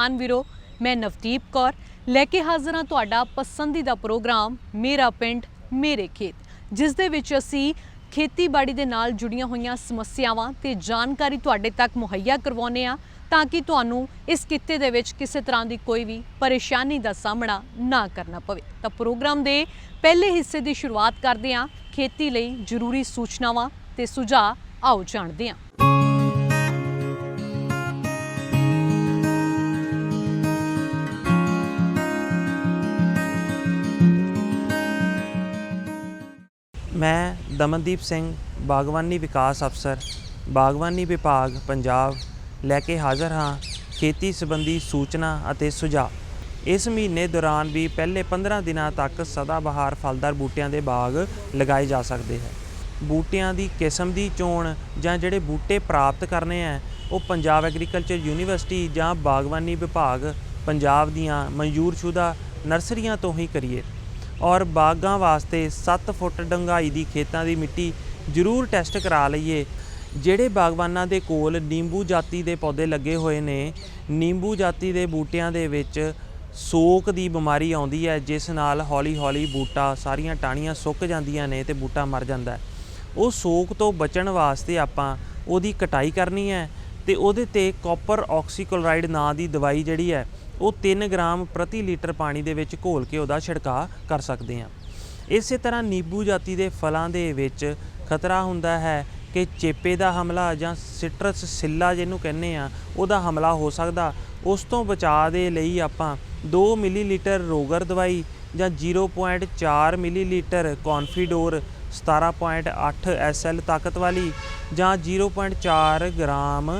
ਕਿਸਾਨ ਵੀਰੋ, ਮੈਂ ਨਵਦੀਪ ਕੌਰ। ਲੈ ਕੇ ਹਾਜ਼ਰ ਹਾਂ ਤੁਹਾਡਾ ਪਸੰਦੀਦਾ ਪ੍ਰੋਗਰਾਮ, ਮੇਰਾ ਪਿੰਡ, ਮੇਰੇ ਖੇਤ ਜਿਸ ਦੇ ਵਿੱਚ ਅਸੀਂ ਖੇਤੀਬਾੜੀ ਦੇ ਨਾਲ ਜੁੜੀਆਂ ਹੋਈਆਂ ਸਮੱਸਿਆਵਾਂ ਤੇ ਜਾਣਕਾਰੀ ਤੁਹਾਡੇ ਤੱਕ ਮੁਹੱਈਆ ਕਰਵਾਉਂਦੇ ਆ ਤਾਂ ਕਿ ਤੁਹਾਨੂੰ ਇਸ ਕਿੱਤੇ ਦੇ ਵਿੱਚ ਕਿਸੇ ਤਰ੍ਹਾਂ ਦੀ ਕੋਈ ਵੀ ਪਰੇਸ਼ਾਨੀ ਦਾ ਸਾਹਮਣਾ ਨਾ ਕਰਨਾ ਪਵੇ। ਤਾਂ ਪ੍ਰੋਗਰਾਮ ਦੇ ਪਹਿਲੇ ਹਿੱਸੇ ਦੀ ਸ਼ੁਰੂਆਤ ਕਰਦੇ ਹਾਂ। ਖੇਤੀ ਲਈ ਜ਼ਰੂਰੀ ਸੂਚਨਾਵਾਂ ਤੇ ਸੁਝਾਅ ਆਓ, ਜਾਣਦੇ ਹਾਂ। ਮੈਂ ਦਮਨਦੀਪ ਸਿੰਘ, ਬਾਗਵਾਨੀ ਵਿਕਾਸ ਅਫਸਰ, ਬਾਗਵਾਨੀ ਵਿਭਾਗ, ਪੰਜਾਬ ਲੈ ਕੇ ਹਾਜ਼ਰ ਹਾਂ, ਖੇਤੀ ਸੰਬੰਧੀ ਸੂਚਨਾ ਅਤੇ ਸੁਝਾਅ। ਇਸ ਮਹੀਨੇ ਦੌਰਾਨ ਵੀ ਪਹਿਲੇ 15 ਦਿਨਾਂ ਤੱਕ ਸਦਾਬਹਾਰ ਫਲਦਾਰ ਬੂਟਿਆਂ ਦੇ ਬਾਗ ਲਗਾਏ ਜਾ ਸਕਦੇ ਹੈ। ਬੂਟਿਆਂ ਦੀ ਕਿਸਮ ਦੀ ਚੋਣ ਜਾਂ ਜਿਹੜੇ ਬੂਟੇ ਪ੍ਰਾਪਤ ਕਰਨੇ ਆ ਉਹ ਪੰਜਾਬ ਐਗਰੀਕਲਚਰ ਯੂਨੀਵਰਸਿਟੀ ਜਾਂ ਬਾਗਵਾਨੀ ਵਿਭਾਗ ਪੰਜਾਬ ਦੀਆਂ ਮਨਜ਼ੂਰਸ਼ੁਦਾ ਨਰਸਰੀਆਂ ਤੋਂ ਹੀ ਕਰੀਏ। ਔਰ ਬਾਗਾਂ ਵਾਸਤੇ 7 ਫੁੱਟ ਡੰਗਾਈ ਦੀ ਖੇਤਾਂ ਦੀ ਮਿੱਟੀ ਜ਼ਰੂਰ ਟੈਸਟ ਕਰਾ ਲਈਏ। ਜਿਹੜੇ ਬਾਗਬਾਨਾਂ ਦੇ ਕੋਲ ਨਿੰਬੂ ਜਾਤੀ ਦੇ ਪੌਦੇ ਲੱਗੇ ਹੋਏ ਨੇ, ਨਿੰਬੂ ਜਾਤੀ ਦੇ ਬੂਟਿਆਂ ਦੇ ਵਿੱਚ ਸੋਕ ਦੀ ਬਿਮਾਰੀ ਆਉਂਦੀ ਹੈ, ਜਿਸ ਨਾਲ ਹੌਲੀ-ਹੌਲੀ ਬੂਟਾ ਸਾਰੀਆਂ ਟਾਹਣੀਆਂ ਸੁੱਕ ਜਾਂਦੀਆਂ ਨੇ ਤੇ ਬੂਟਾ ਮਰ ਜਾਂਦਾ ਹੈ। ਉਹ ਸੋਕ ਤੋਂ ਬਚਣ ਵਾਸਤੇ ਆਪਾਂ ਉਹਦੀ ਕਟਾਈ ਕਰਨੀ ਹੈ ਤੇ ਉਹਦੇ ਤੇ ਕਾਪਰ ਆਕਸੀਕਲੋਰਾਈਡ ਨਾਂ ਦੀ ਦਵਾਈ ਜਿਹੜੀ ਹੈ ਉਹ 3 ਗ੍ਰਾਮ ਪ੍ਰਤੀ ਲੀਟਰ ਪਾਣੀ ਦੇ ਵਿੱਚ ਘੋਲ ਕੇ ਉਹਦਾ ਛਿੜਕਾਅ ਕਰ ਸਕਦੇ ਹਾਂ। ਇਸੇ ਤਰ੍ਹਾਂ ਨੀਂਬੂ ਜਾਤੀ ਦੇ ਫਲਾਂ ਦੇ ਵਿੱਚ ਖਤਰਾ ਹੁੰਦਾ ਹੈ ਕਿ ਚੇਪੇ ਦਾ ਹਮਲਾ ਜਾਂ ਸਿਟਰਸ ਸਿੱਲਾ ਜਿਹਨੂੰ ਕਹਿੰਦੇ ਆ ਉਹਦਾ ਹਮਲਾ ਹੋ ਸਕਦਾ। ਉਸ ਤੋਂ ਬਚਾਅ ਦੇ ਲਈ ਆਪਾਂ 2 ਮਿਲੀਲੀਟਰ ਰੋਗਰ ਦਵਾਈ ਜਾਂ 0.4 ਮਿਲੀਲੀਟਰ ਕੌਨਫੀਡੋਰ 17.8 ਐਸਐਲ ਤਾਕਤ ਵਾਲੀ ਜਾਂ 0.4 ਗ੍ਰਾਮ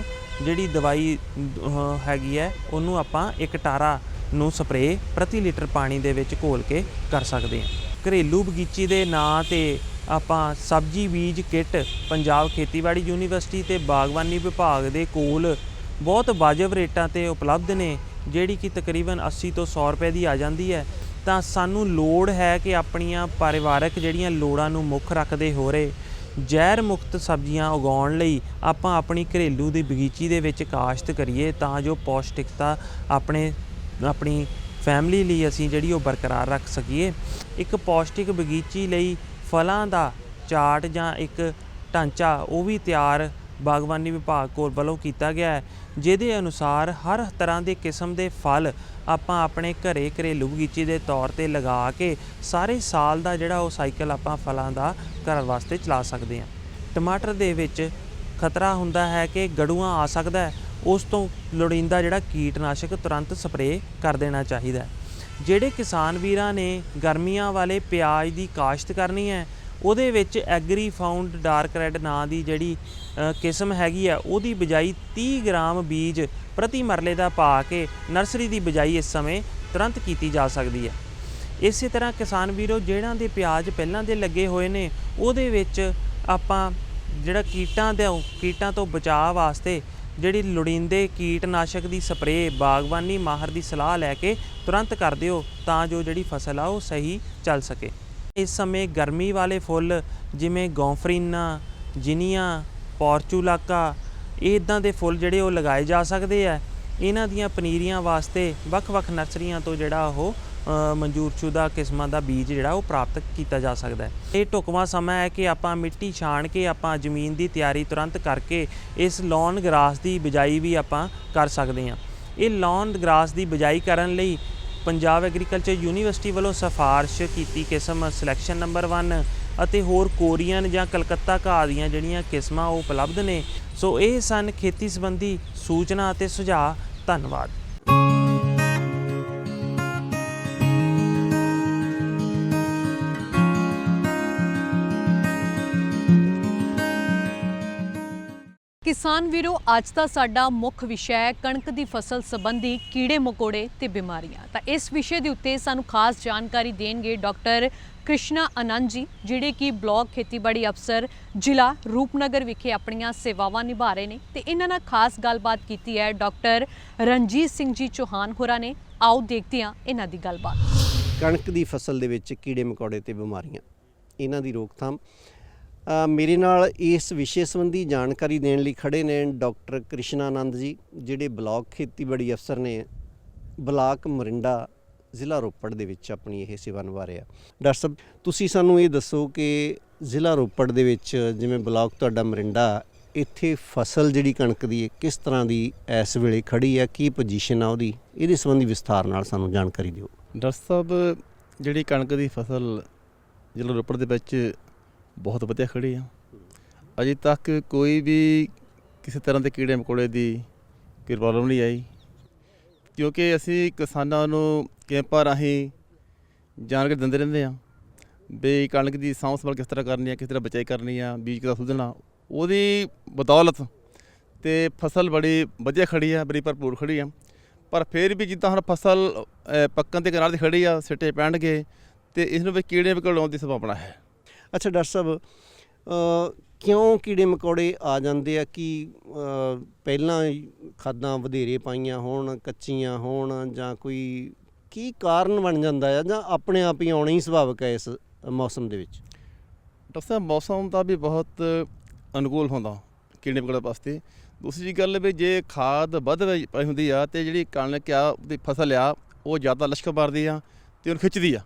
ਜਿਹੜੀ ਦਵਾਈ ਹੈਗੀ ਹੈ, ਉਹਨੂੰ ਆਪਾਂ ਇੱਕ ਟਾਰਾ ਨੂੰ ਸਪਰੇਅ ਪ੍ਰਤੀ ਲੀਟਰ ਪਾਣੀ ਦੇ ਵਿੱਚ ਘੋਲ ਕੇ ਕਰ ਸਕਦੇ ਹਾਂ। ਘਰੇਲੂ ਬਗੀਚੀ ਦੇ ਨਾਂ ਤੇ ਆਪਾਂ ਸਬਜ਼ੀ ਬੀਜ ਕਿੱਟ ਪੰਜਾਬ ਖੇਤੀਬਾੜੀ ਯੂਨੀਵਰਸਿਟੀ ਤੇ ਬਾਗਬਾਨੀ ਵਿਭਾਗ ਦੇ ਕੋਲ ਬਹੁਤ ਵਾਜਬ ਰੇਟਾਂ ਤੇ ਉਪਲਬਧ ਨੇ, ਜਿਹੜੀ ਕਿ ਤਕਰੀਬਨ 80 ਤੋਂ 100 ਰੁਪਏ ਦੀ ਆ ਜਾਂਦੀ ਹੈ। ਤਾਂ ਸਾਨੂੰ ਲੋੜ ਹੈ ਕਿ ਆਪਣੀਆਂ ਪਰਿਵਾਰਕ ਜਿਹੜੀਆਂ ਲੋੜਾਂ ਨੂੰ ਮੁੱਖ ਰੱਖਦੇ ਹੋਰੇ ਜ਼ਹਿਰ ਮੁਕਤ ਸਬਜ਼ੀਆਂ ਉਗਾਉਣ ਲਈ ਆਪਾਂ ਆਪਣੀ ਘਰੇਲੂ ਦੀ ਬਗੀਚੀ ਦੇ ਵਿੱਚ ਕਾਸ਼ਤ ਕਰੀਏ ਤਾਂ ਜੋ ਪੌਸ਼ਟਿਕਤਾ ਆਪਣੇ, ਆਪਣੀ ਫੈਮਿਲੀ ਲਈ ਅਸੀਂ ਜਿਹੜੀ ਉਹ ਬਰਕਰਾਰ ਰੱਖ ਸਕੀਏ। ਇੱਕ ਪੌਸ਼ਟਿਕ ਬਗੀਚੀ ਲਈ ਫਲਾਂ ਦਾ ਚਾਰਟ ਜਾਂ ਇੱਕ ਢਾਂਚਾ ਉਹ ਵੀ ਤਿਆਰ ਬਾਗਬਾਨੀ ਵਿਭਾਗ ਕੋਲ ਵੱਲੋਂ ਕੀਤਾ ਗਿਆ ਹੈ। ਜਿਹਦੇ ਅਨੁਸਾਰ ਹਰ ਤਰ੍ਹਾਂ ਦੇ ਕਿਸਮ ਦੇ ਫਲ ਆਪਾਂ ਆਪਣੇ ਘਰੇ ਘਰੇਲੂ ਬਗੀਚੇ ਦੇ ਤੌਰ ਤੇ ਲਗਾ ਕੇ ਸਾਰੇ ਸਾਲ ਦਾ ਜਿਹੜਾ ਉਹ ਸਾਈਕਲ ਆਪਾਂ ਫਲਾਂ ਦਾ ਘਰ ਵਾਸਤੇ ਚਲਾ ਸਕਦੇ ਹਾਂ। ਟਮਾਟਰ ਦੇ ਵਿੱਚ ਖਤਰਾ ਹੁੰਦਾ ਹੈ ਕਿ ਗੜੂਆਂ ਆ ਸਕਦਾ ਹੈ, ਉਸ ਤੋਂ ਲੋੜੀਂਦਾ ਜਿਹੜਾ ਕੀਟਨਾਸ਼ਕ ਤੁਰੰਤ ਸਪਰੇਅ ਕਰ ਦੇਣਾ ਚਾਹੀਦਾ ਹੈ। ਜਿਹੜੇ ਕਿਸਾਨ ਵੀਰਾਂ ਨੇ ਗਰਮੀਆਂ ਵਾਲੇ ਪਿਆਜ਼ ਦੀ ਕਾਸ਼ਤ ਕਰਨੀ ਹੈ ਉਹਦੇ ਵਿੱਚ ਐਗਰੀ ਫਾਊਂਡ ਡਾਰਕ ਰੈੱਡ ਨਾਂ ਦੀ ਜਿਹੜੀ ਕਿਸਮ ਹੈਗੀ ਆ, ਉਹਦੀ ਬਿਜਾਈ 30 ਗ੍ਰਾਮ ਬੀਜ ਪ੍ਰਤੀ ਮਰਲੇ ਦਾ ਪਾ ਕੇ ਨਰਸਰੀ ਦੀ ਬਿਜਾਈ ਇਸ ਸਮੇਂ ਤੁਰੰਤ ਕੀਤੀ ਜਾ ਸਕਦੀ ਹੈ। ਇਸੇ ਤਰ੍ਹਾਂ ਕਿਸਾਨ ਵੀਰੋ, ਜਿਹੜਾਂ ਦੇ ਪਿਆਜ਼ ਪਹਿਲਾਂ ਦੇ ਲੱਗੇ ਹੋਏ ਨੇ, ਉਹਦੇ ਵਿੱਚ ਆਪਾਂ ਜਿਹੜਾ ਕੀਟਾਂ ਦੇ, ਕੀਟਾਂ ਤੋਂ ਬਚਾਅ ਵਾਸਤੇ ਜਿਹੜੀ ਲੋੜੀਂਦੇ ਕੀਟਨਾਸ਼ਕ ਦੀ ਸਪਰੇਅ, ਬਾਗਬਾਨੀ ਮਾਹਰ ਦੀ ਸਲਾਹ ਲੈ ਕੇ ਤੁਰੰਤ ਕਰ ਦਿਓ ਤਾਂ ਜੋ ਜਿਹੜੀ ਫਸਲ ਆ ਉਹ ਸਹੀ ਚੱਲ ਸਕੇ। ਇਸ ਸਮੇਂ ਗਰਮੀ ਵਾਲੇ ਫੁੱਲ ਜਿਵੇਂ ਗੌਂਫਰੀਨਾ, ਜਿਨੀਆ, ਪੋਰਚੂਲਾਕਾ ਇਹ ਇਦਾਂ ਦੇ ਫੁੱਲ ਜਿਹੜੇ ਉਹ ਲਗਾਏ ਜਾ ਸਕਦੇ ਆ। ਇਹਨਾਂ ਦੀਆਂ ਪਨੀਰੀਆਂ ਵਾਸਤੇ ਵੱਖ-ਵੱਖ ਨਰਸਰੀਆਂ ਤੋਂ ਜਿਹੜਾ ਉਹ ਮਨਜ਼ੂਰਸ਼ੁਦਾ ਕਿਸਮਾਂ ਦਾ ਬੀਜ ਜਿਹੜਾ ਉਹ ਪ੍ਰਾਪਤ ਕੀਤਾ ਜਾ ਸਕਦਾ ਹੈ। ਇਹ ਢੁਕਵਾਂ ਸਮਾਂ ਹੈ ਕਿ ਆਪਾਂ ਮਿੱਟੀ ਛਾਣ ਕੇ ਆਪਾਂ ਜ਼ਮੀਨ ਦੀ ਤਿਆਰੀ ਤੁਰੰਤ ਕਰਕੇ ਇਸ ਲੌਨ ਗ੍ਰਾਸ ਦੀ ਬਿਜਾਈ ਵੀ ਆਪਾਂ ਕਰ ਸਕਦੇ ਹਾਂ। ਇਹ ਲੌਨ ਗ੍ਰਾਸ ਦੀ ਬਿਜਾਈ ਕਰਨ ਲਈ ਪੰਜਾਬ ਐਗਰੀਕਲਚਰ ਯੂਨੀਵਰਸਿਟੀ ਵੱਲੋਂ ਸਿਫਾਰਿਸ਼ ਕੀਤੀ ਕਿਸਮ ਸਿਲੈਕਸ਼ਨ ਨੰਬਰ 1 ਅਤੇ ਹੋਰ ਕੋਰੀਅਨ ਜਾਂ ਕਲਕੱਤਾ ਘਾਹ ਦੀਆਂ ਜਿਹੜੀਆਂ ਕਿਸਮਾਂ ਉਹ ਉਪਲਬਧ ਨੇ। ਸੋ ਇਹ ਸਨ ਖੇਤੀ ਸੰਬੰਧੀ ਸੂਚਨਾ ਅਤੇ ਸੁਝਾਅ। ਧੰਨਵਾਦ। ਕਿਸਾਨ ਵੀਰੋ, ਅੱਜ ਦਾ ਸਾਡਾ ਮੁੱਖ ਵਿਸ਼ਾ ਹੈ ਕਣਕ ਦੀ ਫਸਲ ਸੰਬੰਧੀ ਕੀੜੇ ਮਕੌੜੇ ਤੇ ਬਿਮਾਰੀਆਂ। ਤਾਂ ਇਸ ਵਿਸ਼ੇ ਦੇ ਉੱਤੇ ਸਾਨੂੰ ਖਾਸ ਜਾਣਕਾਰੀ ਦੇਣਗੇ ਡਾਕਟਰ ਕ੍ਰਿਸ਼ਨਾ ਆਨੰਦ ਜੀ, ਜਿਹੜੇ ਕਿ ਬਲਾਕ ਖੇਤੀਬਾੜੀ ਅਫਸਰ ਜ਼ਿਲ੍ਹਾ ਰੂਪਨਗਰ ਵਿਖੇ ਆਪਣੀਆਂ ਸੇਵਾਵਾਂ ਨਿਭਾ ਰਹੇ ਨੇ। ਤੇ ਇਹਨਾਂ ਨਾਲ ਖਾਸ ਗੱਲਬਾਤ ਕੀਤੀ ਹੈ ਡਾਕਟਰ ਰਣਜੀਤ ਸਿੰਘ ਜੀ ਚੌਹਾਨ ਹੋਰਾਂ ਨੇ। ਆਓ ਦੇਖਦੇ ਹਾਂ ਇਹਨਾਂ ਦੀ ਗੱਲਬਾਤ। ਕਣਕ ਦੀ ਫਸਲ ਦੇ ਵਿੱਚ ਕੀੜੇ ਮਕੌੜੇ ਤੇ ਬਿਮਾਰੀਆਂ। ਇਹਨਾਂ ਦੀ ਰੋਕਥਾਮ ਮੇਰੇ ਨਾਲ ਇਸ ਵਿਸ਼ੇ ਸੰਬੰਧੀ ਜਾਣਕਾਰੀ ਦੇਣ ਲਈ ਖੜੇ ਨੇ ਡਾਕਟਰ ਕ੍ਰਿਸ਼ਨਾ ਆਨੰਦ ਜੀ, ਜਿਹੜੇ ਬਲਾਕ ਖੇਤੀਬਾੜੀ ਅਫਸਰ ਨੇ। ਬਲਾਕ ਮਰਿੰਡਾ ਜ਼ਿਲ੍ਹਾ ਰੋਪੜ ਦੇ ਵਿੱਚ ਆਪਣੀ ਇਹ ਸੇਵਾ ਨਿਭਾ ਰਹੇ ਆ। ਡਾਕਟਰ ਸਾਹਿਬ, ਤੁਸੀਂ ਸਾਨੂੰ ਇਹ ਦੱਸੋ ਕਿ ਜ਼ਿਲ੍ਹਾ ਰੋਪੜ ਦੇ ਵਿੱਚ ਜਿਵੇਂ ਬਲਾਕ ਤੁਹਾਡਾ ਮਰਿੰਡਾ, ਇੱਥੇ ਫਸਲ ਜਿਹੜੀ ਕਣਕ ਦੀ ਹੈ, ਕਿਸ ਤਰ੍ਹਾਂ ਦੀ ਇਸ ਵੇਲੇ ਖੜੀ ਹੈ, ਕੀ ਪੋਜੀਸ਼ਨ ਆ ਉਹਦੀ? ਇਹਦੇ ਸੰਬੰਧੀ ਵਿਸਥਾਰ ਨਾਲ ਸਾਨੂੰ ਜਾਣਕਾਰੀ ਦਿਓ। ਡਾਕਟਰ ਸਾਹਿਬ, ਜਿਹੜੀ ਕਣਕ ਦੀ ਫਸਲ ਜ਼ਿਲ੍ਹਾ ਰੋਪੜ ਦੇ ਵਿੱਚ ਬਹੁਤ ਵਧੀਆ ਖੜੀ ਆ। ਅਜੇ ਤੱਕ ਕੋਈ ਵੀ ਕਿਸੇ ਤਰ੍ਹਾਂ ਦੇ ਕੀੜੇ ਮਕੌੜੇ ਦੀ ਕੋਈ ਪ੍ਰੋਬਲਮ ਨਹੀਂ ਆਈ। ਕਿਉਂਕਿ ਅਸੀਂ ਕਿਸਾਨਾਂ ਨੂੰ ਕੈਂਪਾਂ ਰਾਹੀਂ ਜਾਣਕਾਰੀ ਦਿੰਦੇ ਰਹਿੰਦੇ ਆ ਵੀ ਕਣਕ ਦੀ ਸਾਂਭ ਸੰਭਾਲ ਕਿਸ ਤਰ੍ਹਾਂ ਕਰਨੀ ਆ, ਕਿਸ ਤਰ੍ਹਾਂ ਬਚਾਈ ਕਰਨੀ ਆ, ਬੀਜ ਕਿੱਦਾਂ ਸੁਧਣਾ ਉਹਦੀ ਬਦੌਲਤ ਤੇ ਫਸਲ ਬੜੀ ਵਧੀਆ ਖੜੀ ਆ, ਬੜੀ ਭਰਪੂਰ ਖੜੀ ਆ। ਪਰ ਫਿਰ ਵੀ ਜਿੱਦਾਂ ਹੁਣ ਫਸਲ ਪੱਕਣ ਦੇ ਕਿਨਾਰੇ ਤੇ ਖੜੀ ਆ, ਸਿੱਟੇ ਪੈਣਗੇ ਤੇ ਇਸ ਨੂੰ ਵੀ ਕੀੜੇ ਮਕੌੜੇ ਆਉਣ ਦੀ ਸੰਭਾਵਨਾ ਹੈ। ਅੱਛਾ, ਡਾਕਟਰ ਸਾਹਿਬ ਕਿਉਂ ਕੀੜੇ ਮਕੌੜੇ ਆ ਜਾਂਦੇ ਆ? ਕਿ ਪਹਿਲਾਂ ਖਾਦਾਂ ਵਧੇਰੇ ਪਾਈਆਂ ਹੋਣ, ਕੱਚੀਆਂ ਹੋਣ ਜਾਂ ਕੋਈ ਕੀ ਕਾਰਨ ਬਣ ਜਾਂਦਾ ਆ ਜਾਂ ਆਪਣੇ ਆਪ ਹੀ ਆਉਣਾ ਹੀ ਸੁਭਾਵਿਕ ਹੈ ਇਸ ਮੌਸਮ ਦੇ ਵਿੱਚ? ਡਾਕਟਰ ਸਾਹਿਬ, ਮੌਸਮ ਦਾ ਵੀ ਬਹੁਤ ਅਨੁਕੂਲ ਹੁੰਦਾ ਕੀੜੇ ਮਕੌੜੇ ਵਾਸਤੇ। ਦੂਸਰੀ ਗੱਲ ਵੀ ਜੇ ਖਾਦ ਵੱਧ ਪਈ ਹੁੰਦੀ ਆ ਤੇ ਜਿਹੜੀ ਕਣਕ ਆ, ਉਹਦੀ ਫਸਲ ਆ, ਉਹ ਜ਼ਿਆਦਾ ਲਸ਼ਕ ਮਾਰਦੀ ਆ ਤੇ ਉਹਨੂੰ ਖਿੱਚਦੀ ਆ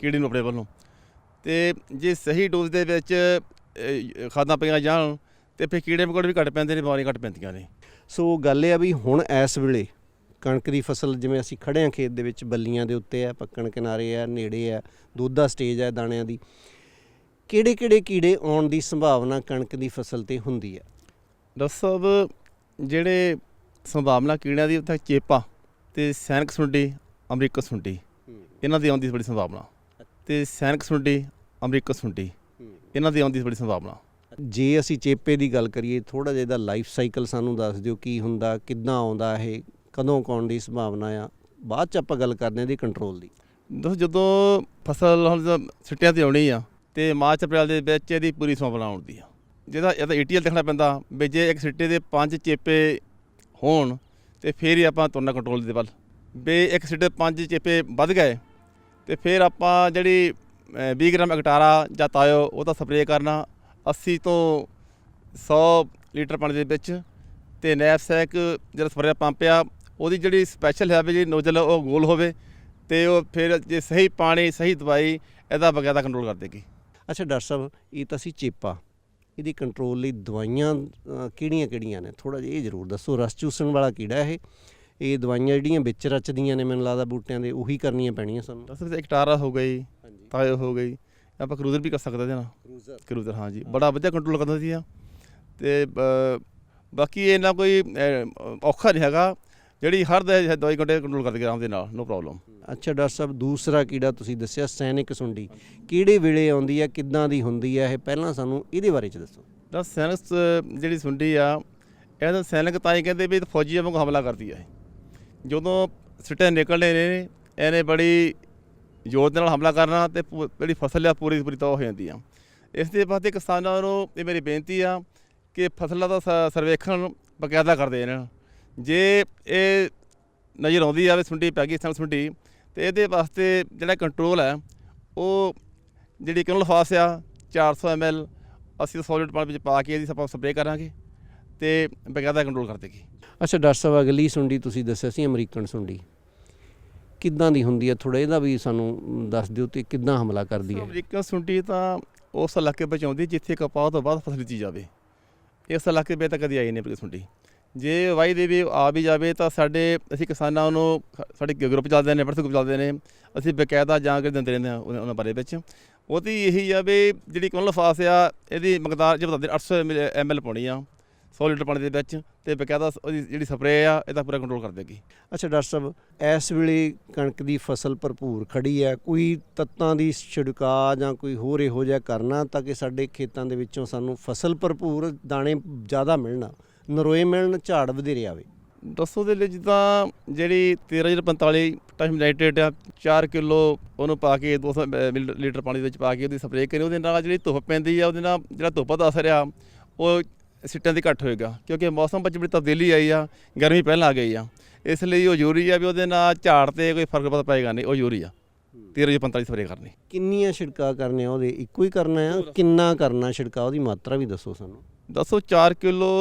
ਕੀੜੇ ਨੂੰ ਆਪਣੇ ਵੱਲੋਂ। ਤੇ ਜੇ ਸਹੀ ਡੋਜ਼ ਦੇ ਵਿੱਚ ਖਾਦਾਂ ਪਈਆਂ ਜਾਣ ਤੇ ਫਿਰ ਕੀੜੇ ਮਕੌੜੇ ਵੀ ਘੱਟ ਪੈਂਦੇ ਨੇ ਬਿਮਾਰੀਆਂ ਘੱਟ ਪੈਂਦੀਆਂ ਨੇ। ਸੋ ਗੱਲ ਇਹ ਆ ਵੀ ਹੁਣ ਇਸ ਵੇਲੇ ਕਣਕ ਦੀ ਫਸਲ ਜਿਵੇਂ ਅਸੀਂ ਖੜੇ ਆ ਖੇਤ ਦੇ ਵਿੱਚ ਬੱਲੀਆਂ ਦੇ ਉੱਤੇ ਆ ਪੱਕਣ ਕਿਨਾਰੇ ਆ ਨੇੜੇ ਆ ਦੁੱਧ ਦਾ ਸਟੇਜ ਆ ਦਾਣਿਆਂ ਦੀ ਕਿਹੜੇ ਕਿਹੜੇ ਕੀੜੇ ਆਉਣ ਦੀ ਸੰਭਾਵਨਾ ਕਣਕ ਦੀ ਫਸਲ ਤੇ ਹੁੰਦੀ ਆ? ਸਾਹਿਬ ਜਿਹੜੇ ਸੰਭਾਵਨਾ ਕੀੜਿਆਂ ਦੀ ਉੱਥੇ ਚੇਪਾ ਤੇ ਸੈਨਿਕ ਸੁੰਡੀ ਅਮਰੀਕਾ ਸੁੰਡੀ ਇਹਨਾਂ ਦੀ ਆਉਣ ਦੀ ਬੜੀ ਸੰਭਾਵਨਾ। ਤੇ ਸੈਨਿਕ ਸੁੰਡੀ ਅਮਰੀਕਾ ਸੁੰਡੀ ਇਹਨਾਂ ਦੀ ਆਉਣ ਦੀ ਬੜੀ ਸੰਭਾਵਨਾ। ਜੇ ਅਸੀਂ ਚੇਪੇ ਦੀ ਗੱਲ ਕਰੀਏ ਥੋੜਾ ਜਿਹਾ ਇਹਦਾ ਲਾਈਫ ਸਾਈਕਲ ਸਾਨੂੰ ਦੱਸ ਦਿਓ ਕੀ ਹੁੰਦਾ ਕਿੱਦਾਂ ਆਉਂਦਾ ਇਹ ਕਦੋਂ ਕੌਣ ਦੀ ਸੰਭਾਵਨਾ ਆ ਬਾਅਦ ਚ ਆਪਾਂ ਗੱਲ ਕਰਦੇ ਹਾਂ ਇਹਦੀ ਕੰਟਰੋਲ ਦੀ। ਦੋਸਤੋ ਜਦੋਂ ਫਸਲ ਹੁਣ ਜਦੋਂ ਸਿੱਟਿਆਂ ਤੇ ਆਉਣੀ ਆ ਤੇ ਮਾਰਚ ਅਪ੍ਰੈਲ ਦੇ ਵਿੱਚ ਇਹਦੀ ਪੂਰੀ ਸੰਭਾਵਨਾ ਆਉਂਦੀ ਆ। ਜਿਹਦਾ ਇਹਦਾ ਏਟੀਐਲ ਦੇਖਣਾ ਪੈਂਦਾ ਵੀ ਜੇ ਇੱਕ ਸਿੱਟੇ ਦੇ ਪੰਜ ਚੇਪੇ ਹੋਣ ਤੇ ਫਿਰ ਹੀ ਆਪਾਂ ਤੁਰਨਾ ਕੰਟਰੋਲ ਦੇ ਵੱਲ। ਵੀ ਇੱਕ ਸਿੱਟੇ ਦੇ ਪੰਜ ਚੇਪੇ ਵੱਧ ਗਏ ਤੇ ਫਿਰ ਆਪਾਂ ਜਿਹੜੀ ਅ, 20 ਗ੍ਰਾਮ ਅਗਟਾਰਾ ਜਾਂ ਤਾਇਓ ਉਹਦਾ ਸਪਰੇਅ ਕਰਨਾ। 80 ਤੋਂ 100 ਲੀਟਰ ਪਾਣੀ ਦੇ ਵਿੱਚ ਤੇ ਨੈਪਸੈਕ ਜਿਹੜਾ ਸਪਰੇਅ ਪੰਪ ਆ ਉਹਦੀ ਜਿਹੜੀ ਸਪੈਸ਼ਲ ਹੈ ਵੀ ਜਿਹੜੀ ਨੋਜ਼ਲ ਉਹ ਗੋਲ ਹੋਵੇ ਤੇ ਉਹ ਫਿਰ ਜੇ ਸਹੀ ਪਾਣੀ ਸਹੀ ਦਵਾਈ ਇਹਦਾ ਬਗੈਦਾ ਕੰਟਰੋਲ ਕਰ ਦੇਗੀ। ਅੱਛਾ ਡਾਕਟਰ ਸਾਹਿਬ ਇਹ ਤਾਂ ਸੀ ਚੇਪਾ ਇਹਦੀ ਕੰਟਰੋਲ ਲਈ ਦਵਾਈਆਂ ਕਿਹੜੀਆਂ ਕਿਹੜੀਆਂ ਨੇ? ਥੋੜਾ ਜਿਹਾ ਇਹ ਜ਼ਰੂਰ ਦੱਸੋ। ਰਸ ਚੂਸਣ ਵਾਲਾ ਕੀੜਾ ਇਹ। ਇਹ ਦਵਾਈਆਂ ਜਿਹੜੀਆਂ ਵਿੱਚ ਰਚਦੀਆਂ ਨੇ ਮੈਨੂੰ ਲੱਗਦਾ ਬੂਟਿਆਂ ਦੇ ਉਹੀ ਕਰਨੀਆਂ ਪੈਣੀਆਂ ਸਾਨੂੰ। ਦੱਸ ਇੱਕ ਟਾਰਾ ਹੋ ਗਈ ਤਾਇਓ ਹੋ ਗਈ ਆਪਾਂ ਕਰੂਜ਼ਰ ਵੀ ਕਰ ਸਕਦੇ ਹਾਂ ਨਾ ਕਰੂਜ਼ਰ। ਕਰੂਜ਼ਰ ਹਾਂ ਜੀ। ਬੜਾ ਵਧੀਆ ਕੰਟਰੋਲ ਕਰਦਾ ਸੀ ਆ। ਤੇ ਬਾਕੀ ਇਹ ਨਾ ਕੋਈ ਔਖਾ ਨਹੀਂ ਹੈਗਾ। ਜਿਹੜੀ ਹਰ ਦ- ਦਵਾਈ ਕੰਟੇ ਕੰਟਰੋਲ ਕਰ ਦੇਗੀ ਆਰਾਮ ਦੇ ਨਾਲ ਨੋ ਪ੍ਰੋਬਲਮ ਅੱਛਾ ਡਾਕਟਰ ਸਾਹਿਬ ਦੂਸਰਾ ਕੀੜਾ ਤੁਸੀਂ ਦੱਸਿਆ ਸੈਨਿਕ ਸੁੰਡੀ। ਕਿਹੜੇ ਵੇਲੇ ਆਉਂਦੀ ਹੈ ਕਿੱਦਾਂ ਦੀ ਹੁੰਦੀ ਹੈ ਇਹ ਪਹਿਲਾਂ ਸਾਨੂੰ ਇਹਦੇ ਬਾਰੇ ਚ ਦੱਸੋ। ਤਾਂ ਸੈਨਿਕ ਜਿਹੜੀ ਸੁੰਡੀ ਆ ਇਹਦਾ ਸੈਨਿਕ ਤਾਂ ਹੀ ਕਹਿੰਦੇ ਵੀ ਇਹ ਫੌਜੀਆਂ ਵਾਂਗੂ ਹਮਲਾ ਕਰਦੀ ਆ ਇਹ। ਜਦੋਂ ਸਿੱਟੇ ਨਿਕਲਣੇ ਨੇ, ਇਹਨੇ ਬੜੀ ਜ਼ੋਰ ਦੇ ਨਾਲ ਹਮਲਾ ਕਰਨਾ ਤੇ ਪੂ- ਜਿਹੜੀ ਫਸਲ ਆ ਪੂਰੀ ਦੀ ਪੂਰੀ ਤਬਾਹ ਹੋ ਜਾਂਦੀ ਆ। ਇਸ ਦੇ ਵਾਸਤੇ ਕਿਸਾਨਾਂ ਨੂੰ ਇਹ ਮੇਰੀ ਬੇਨਤੀ ਆ ਕਿ ਫਸਲਾਂ ਦਾ ਸ- ਸਰਵੇਖਣ ਬਕਾਇਦਾ ਕਰਦੇ ਇਹਨਾਂ ਜੇ ਇਹ ਨਜ਼ਰ ਆਉਂਦੀ ਆ ਵੀ ਸੁੰਡੀ ਪੈ ਗਈ ਸਨ ਸੁੰਡੀ, ਤੇ ਇਹਦੇ ਵਾਸਤੇ ਜਿਹੜਾ ਕੰਟਰੋਲ ਹੈ ਉਹ ਜਿਹੜੀ ਕਿਨਲ ਫਾਸ ਆ 400 ml ਅਸੀਂ ਸੋਲਿਡ ਪਾਣੀ ਵਿੱਚ ਪਾ ਕੇ ਇਹਦੀ ਆਪਾਂ ਸਪਰੇਅ ਕਰਾਂਗੇ ਤੇ ਬਕਾਇਦਾ ਕੰਟਰੋਲ ਕਰ ਦੇਗੀ। ਅੱਛਾ, ਡਾਕਟਰ ਸਾਹਿਬ, ਅਗਲੀ ਸੁੰਡੀ ਤੁਸੀਂ ਦੱਸਿਆ ਸੀ, ਅਮਰੀਕਨ ਸੁੰਡੀ। ਕਿੱਦਾਂ ਦੀ ਹੁੰਦੀ ਹੈ? ਥੋੜਾ ਇਹਦਾ ਵੀ ਸਾਨੂੰ ਦੱਸ ਦਿਓ ਤੇ ਕਿੱਦਾਂ ਹਮਲਾ ਕਰਦੀ ਹੈ ਅਮਰੀਕਨ ਸੁੰਡੀ ਤਾਂ ਉਸ ਇਲਾਕੇ ਵਿੱਚ ਆਉਂਦੀ ਜਿੱਥੇ ਕਪਾਹ ਤੋਂ ਬਾਅਦ ਫਸਲ ਬੀਜੀ ਜਾਵੇ। ਇਸ ਇਲਾਕੇ ਵਿੱਚ ਤਾਂ ਕਦੀ ਆਈ ਨਹੀਂ ਅਮਰੀਕਨ ਸੁੰਡੀ। ਜੇ ਵਾਈ ਦੇ ਵੀ ਆ ਵੀ ਜਾਵੇ ਤਾਂ ਸਾਡੇ, ਅਸੀਂ ਕਿਸਾਨਾਂ ਨੂੰ ਸਾਡੇ ਗਰੁੱਪ ਚੱਲਦੇ ਨੇ WhatsApp ਗਰੁੱਪ ਚੱਲਦੇ ਨੇ, ਅਸੀਂ ਬਕਾਇਦਾ ਜਾਣਕਾਰੀ ਦਿੰਦੇ ਰਹਿੰਦੇ ਹਾਂ ਉਹਨਾਂ ਉਹਨਾਂ ਬਾਰੇ ਵਿੱਚ। ਉਹਦੀ ਇਹੀ ਆ ਵੀ ਜਿਹੜੀ ਕਮਲ ਫਾਸ ਆ ਇਹਦੀ ਮਕਦਾਰ ਜੇ ਬਤਾਦੇ 800 ml ਪਾਉਣੀ ਆ। 100 ਲੀਟਰ ਪਾਣੀ ਦੇ ਵਿੱਚ ਤੇ ਬਕਾਇਦਾ ਉਹਦੀ ਜਿਹੜੀ ਸਪਰੇਅ ਆ ਇਹਦਾ ਪੂਰਾ ਕੰਟਰੋਲ ਕਰ ਦੇਗੀ। ਅੱਛਾ ਡਾਕਟਰ ਸਾਹਿਬ ਇਸ ਵੇਲੇ ਕਣਕ ਦੀ ਫਸਲ ਭਰਪੂਰ ਖੜੀ ਹੈ ਕੋਈ ਤੱਤਾਂ ਦੀ ਛਿੜਕਾ ਜਾਂ ਕੋਈ ਹੋਰ ਇਹੋ ਜਿਹਾ ਕਰਨਾ ਤਾਂ ਕਿ ਸਾਡੇ ਖੇਤਾਂ ਦੇ ਵਿੱਚੋਂ ਸਾਨੂੰ ਫਸਲ ਭਰਪੂਰ ਦਾਣੇ ਜ਼ਿਆਦਾ ਮਿਲਣ ਨਰੋਏ ਮਿਲਣ ਝਾੜ ਵਧੇਰੇ ਆਵੇ? ਦੱਸੋ ਦੇ ਲਈ ਜਿੱਦਾਂ ਜਿਹੜੀ 13045 ਟਾਈਮ ਲਾਈਟਡ ਆ 4 ਕਿਲੋ ਉਹਨੂੰ ਪਾ ਕੇ 200 ਮਿਲੀ ਲੀਟਰ ਪਾਣੀ ਦੇ ਵਿੱਚ ਪਾ ਕੇ ਉਹਦੀ ਸਪਰੇਅ ਕਰੀ ਉਹਦੇ ਨਾਲ ਜਿਹੜੀ ਧੁੱਪ ਪੈਂਦੀ ਆ ਉਹਦੇ ਨਾਲ ਜਿਹੜਾ ਧੁੱਪ ਦਾ ਅਸਰ ਆ ਉਹ ਸਿੱਟਾਂ ਦੀ ਘੱਟ ਹੋਏਗਾ ਕਿਉਂਕਿ ਮੌਸਮ ਵਿੱਚ ਬੜੀ ਤਬਦੀਲੀ ਆਈ ਆ ਗਰਮੀ ਪਹਿਲਾਂ ਆ ਗਈ ਆ। ਇਸ ਲਈ ਉਹ ਜ਼ਰੂਰੀ ਆ ਵੀ ਉਹਦੇ ਨਾਲ ਝਾੜ ਤੇ ਕੋਈ ਫ਼ਰਕ ਪਤਾ ਪਏਗਾ ਨਹੀਂ ਉਹ ਜ਼ਰੂਰੀ ਆ। 13045 ਸਪਰੇਅ ਕਰਨੀ। ਕਿੰਨੀਆਂ ਛਿੜਕਾ ਕਰਨੇ ਆ ਉਹਦੇ? ਇੱਕੋ ਹੀ ਕਰਨਾ ਆ ਕਿੰਨਾ ਕਰਨਾ ਛਿੜਕਾ ਉਹਦੀ ਮਾਤਰਾ ਵੀ ਦੱਸੋ ਸਾਨੂੰ। ਦੱਸੋ 4 ਕਿਲੋ